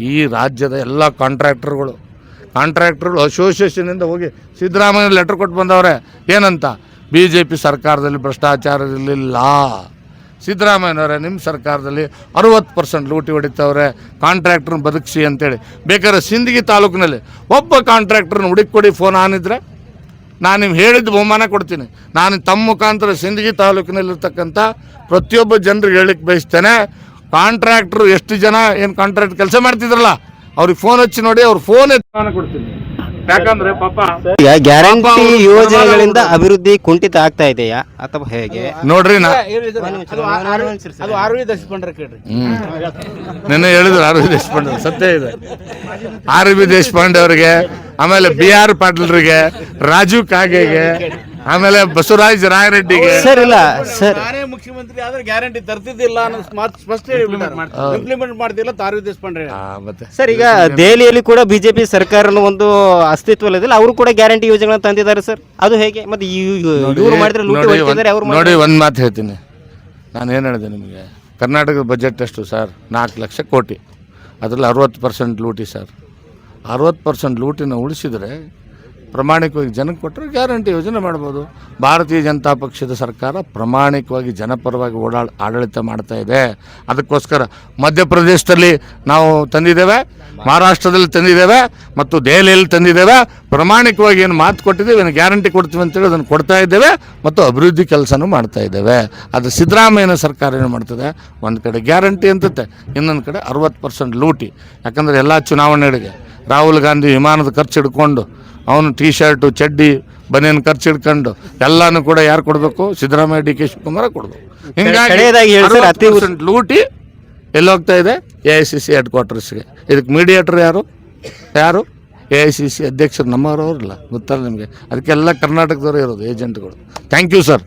ಈ ರಾಜ್ಯದ ಎಲ್ಲ ಕಾಂಟ್ರಾಕ್ಟರ್ಗಳು, ಕಾಂಟ್ರಾಕ್ಟ್ರುಗಳು ಅಸೋಸಿಯೇಷನಿಂದ ಹೋಗಿ ಸಿದ್ದರಾಮಯ್ಯ ಲೆಟ್ರ್ ಕೊಟ್ಟು ಬಂದವ್ರೆ. ಏನಂತ? ಬಿ ಜೆ ಪಿ ಸರ್ಕಾರದಲ್ಲಿ ಭ್ರಷ್ಟಾಚಾರ ಇರಲಿಲ್ಲ. ಸಿದ್ದರಾಮಯ್ಯನವರೇ, ನಿಮ್ಮ ಸರ್ಕಾರದಲ್ಲಿ ಅರುವತ್ತು ಪರ್ಸೆಂಟ್ ಲೂಟಿ ಹೊಡಿತವ್ರೆ. ಕಾಂಟ್ರಾಕ್ಟ್ರನ್ನ ಬದುಕಿಸಿ ಅಂತೇಳಿ. ಬೇಕಾದ್ರೆ ಸಿಂದಗಿ ತಾಲೂಕಿನಲ್ಲಿ ಒಬ್ಬ ಕಾಂಟ್ರಾಕ್ಟ್ರನ್ನ ಹುಡುಕೊಡಿ ಫೋನ್ ಆನಿದ್ರೆ ನಾನು ನಿಮ್ಗೆ ಹೇಳಿದ್ದು ಬಹುಮಾನ ಕೊಡ್ತೀನಿ. ನಾನು ತಮ್ಮ ಮುಖಾಂತರ ಸಿಂದಗಿ ತಾಲೂಕಿನಲ್ಲಿರ್ತಕ್ಕಂಥ ಪ್ರತಿಯೊಬ್ಬ ಜನರಿಗೆ ಹೇಳಿಕ್ಕೆ ಬಯಸ್ತೇನೆ. ಕಾಂಟ್ರಾಕ್ಟ್ರು ಎಷ್ಟು ಜನ ಏನು ಕಾಂಟ್ರಾಕ್ಟ್ ಕೆಲಸ ಮಾಡ್ತಿದ್ರಲ್ಲ ಅವ್ರಿಗೆ ಫೋನ್ ಹಚ್ಚಿ ನೋಡಿ ಅವ್ರ ಫೋನ್ ಕೊಡ್ತೀನಿ. ಯಾಕಂದ್ರೆ ಪಾಪ ಈಗ ಗ್ಯಾರಂಟಿ ಯೋಜನೆಗಳಿಂದ ಅಭಿವೃದ್ಧಿ ಕುಂಠಿತ ಆಗ್ತಾ ಇದೆಯಾ? ಅಥವಾ ಹೇಗೆ? ನೋಡ್ರಿ ನಾ ಅದು ಆರ್- ಅದು ಆರ್ ವಿ ದೇಶಪಾಂಡ್ರೆ ಕೇಳ್ರಿ. ನಿನ್ನೆ ಹೇಳಿದ್ರು ಆರ್ ವಿ ದೇಶಪಾಂಡೆ ಸತ್ಯ ಇದೆ. ಆರ್ ವಿ ದೇಶಪಾಂಡೆ ಅವರಿಗೆ ಆಮೇಲೆ ಬಿ ಆರ್ ಪಾಟೀಲ್ರಿಗೆ ರಾಜೀವ್ ಕಾಗೆಗೆ ಆಮೇಲೆ ಬಸವರಾಜ್ ರಾಯರೆಡ್ಡಿಗೆ. ಸರ್ ಇಲ್ಲ ಸರ್. ನಾನೇ ಮುಖ್ಯಮಂತ್ರಿ ಆದ್ರೆ ಗ್ಯಾರಂಟಿ ತರ್ತಿದ್ದಿಲ್ಲ ಅನ್ನೋ ಮಾತು ಸ್ಪಷ್ಟ ಇಂಪ್ಲಿಮೆಂಟ್ ಮಾಡ್ತಿಲ್ಲ ತಾರು ದೇಶಪಾಂಡೆ ಆ, ಮತ್ತೆ ಸರ್ ಈಗ ದೆಹಲಿಯಲ್ಲಿ ಕೂಡ ಬಿಜೆಪಿ ಸರ್ಕಾರ ಒಂದು ಅಸ್ತಿತ್ವದಲ್ಲಿಲ್ಲ ಅವರು ಕೂಡ ಗ್ಯಾರಂಟಿ ಯೋಜನೆಗಳನ್ನ ತಂದಿದ್ದಾರೆ ಸರ್. ಅದು ಹೇಗೆ? ಮತ್ತೆ ಇವ್ರು ಮಾಡಿದ್ರೆ ಲೂಟಿ ನೋಡಿ ಹೊಡಿತಿದ್ದಾರೆ ಅವ್ರು ಒಂದ್- ನೋಡಿ ಒಂದು ಮಾತು ಹೇಳ್ತೀನಿ. ನಾನು ಏನು ಹೇಳಿದೆ ನಿಮಗೆ? ಕರ್ನಾಟಕದ ಬಜೆಟ್ ಎಷ್ಟು ಸರ್? ನಾಲ್ಕು ಲಕ್ಷ ಕೋಟಿ. ಅದರಲ್ಲಿ ಅರವತ್ತು ಪರ್ಸೆಂಟ್ ಲೂಟಿ ಸರ್. ಅರವತ್ತು ಪರ್ಸೆಂಟ್ ಲೂಟಿನ ಉಳಿಸಿದರೆ ಪ್ರಾಮಾಣಿಕವಾಗಿ ಜನಕ್ಕೆ ಕೊಟ್ಟರೆ ಗ್ಯಾರಂಟಿ ಯೋಜನೆ ಮಾಡ್ಬೋದು. ಭಾರತೀಯ ಜನತಾ ಪಕ್ಷದ ಸರ್ಕಾರ ಪ್ರಾಮಾಣಿಕವಾಗಿ ಜನಪರವಾಗಿ ಓಡಾಡ ಆಡಳಿತ ಮಾಡ್ತಾ ಇದೆ. ಅದಕ್ಕೋಸ್ಕರ ಮಧ್ಯಪ್ರದೇಶದಲ್ಲಿ ನಾವು ತಂದಿದ್ದೇವೆ, ಮಹಾರಾಷ್ಟ್ರದಲ್ಲಿ ತಂದಿದ್ದೇವೆ ಮತ್ತು ದೆಹಲಿಯಲ್ಲಿ ತಂದಿದ್ದೇವೆ. ಪ್ರಾಮಾಣಿಕವಾಗಿ ಏನು ಮಾತು ಕೊಟ್ಟಿದ್ದೇವೆ, ಏನು ಗ್ಯಾರಂಟಿ ಕೊಡ್ತೀವಿ ಅಂತೇಳಿ ಅದನ್ನು ಕೊಡ್ತಾ ಇದ್ದೇವೆ ಮತ್ತು ಅಭಿವೃದ್ಧಿ ಕೆಲಸನೂ ಮಾಡ್ತಾ ಇದ್ದೇವೆ. ಅದು ಸಿದ್ದರಾಮಯ್ಯನ ಸರ್ಕಾರ ಏನು ಮಾಡ್ತದೆ, ಒಂದು ಕಡೆ ಗ್ಯಾರಂಟಿ ಅಂತತೆ ಇನ್ನೊಂದು ಕಡೆ ಅರವತ್ತು ಪರ್ಸೆಂಟ್ ಲೂಟಿ. ಯಾಕಂದರೆ ಎಲ್ಲ ಚುನಾವಣೆಗಳಿಗೆ ರಾಹುಲ್ ಗಾಂಧಿ ವಿಮಾನದ ಖರ್ಚು ಹಿಡ್ಕೊಂಡು ಅವನು ಟೀ ಶರ್ಟು ಚಡ್ಡಿ ಬನಿಯನ್ ಖರ್ಚು ಹಿಡ್ಕೊಂಡು ಎಲ್ಲಾನು ಕೂಡ ಯಾರು ಕೊಡಬೇಕು? ಸಿದ್ದರಾಮಯ್ಯ ಡಿ ಕೆ ಶಿವಕುಮಾರ ಕೊಡಬೇಕು. ಲೂಟಿ ಎಲ್ಲಿ ಹೋಗ್ತಾ ಇದೆ A I C C head ಕ್ವಾರ್ಟರ್ಸ್ಗೆ ಇದಕ್ಕೆ ಮೀಡಿಯೇಟರ್ ಯಾರು? ಯಾರು? ಎ ಐ ಸಿ ಸಿ ಅಧ್ಯಕ್ಷರು ನಮ್ಮವರವ್ರಲ್ಲ. ಗೊತ್ತಲ್ಲ ನಿಮಗೆ. ಅದಕ್ಕೆಲ್ಲ ಕರ್ನಾಟಕದವರು ಇರೋದು ಏಜೆಂಟ್ಗಳು ಥ್ಯಾಂಕ್ ಯು ಸರ್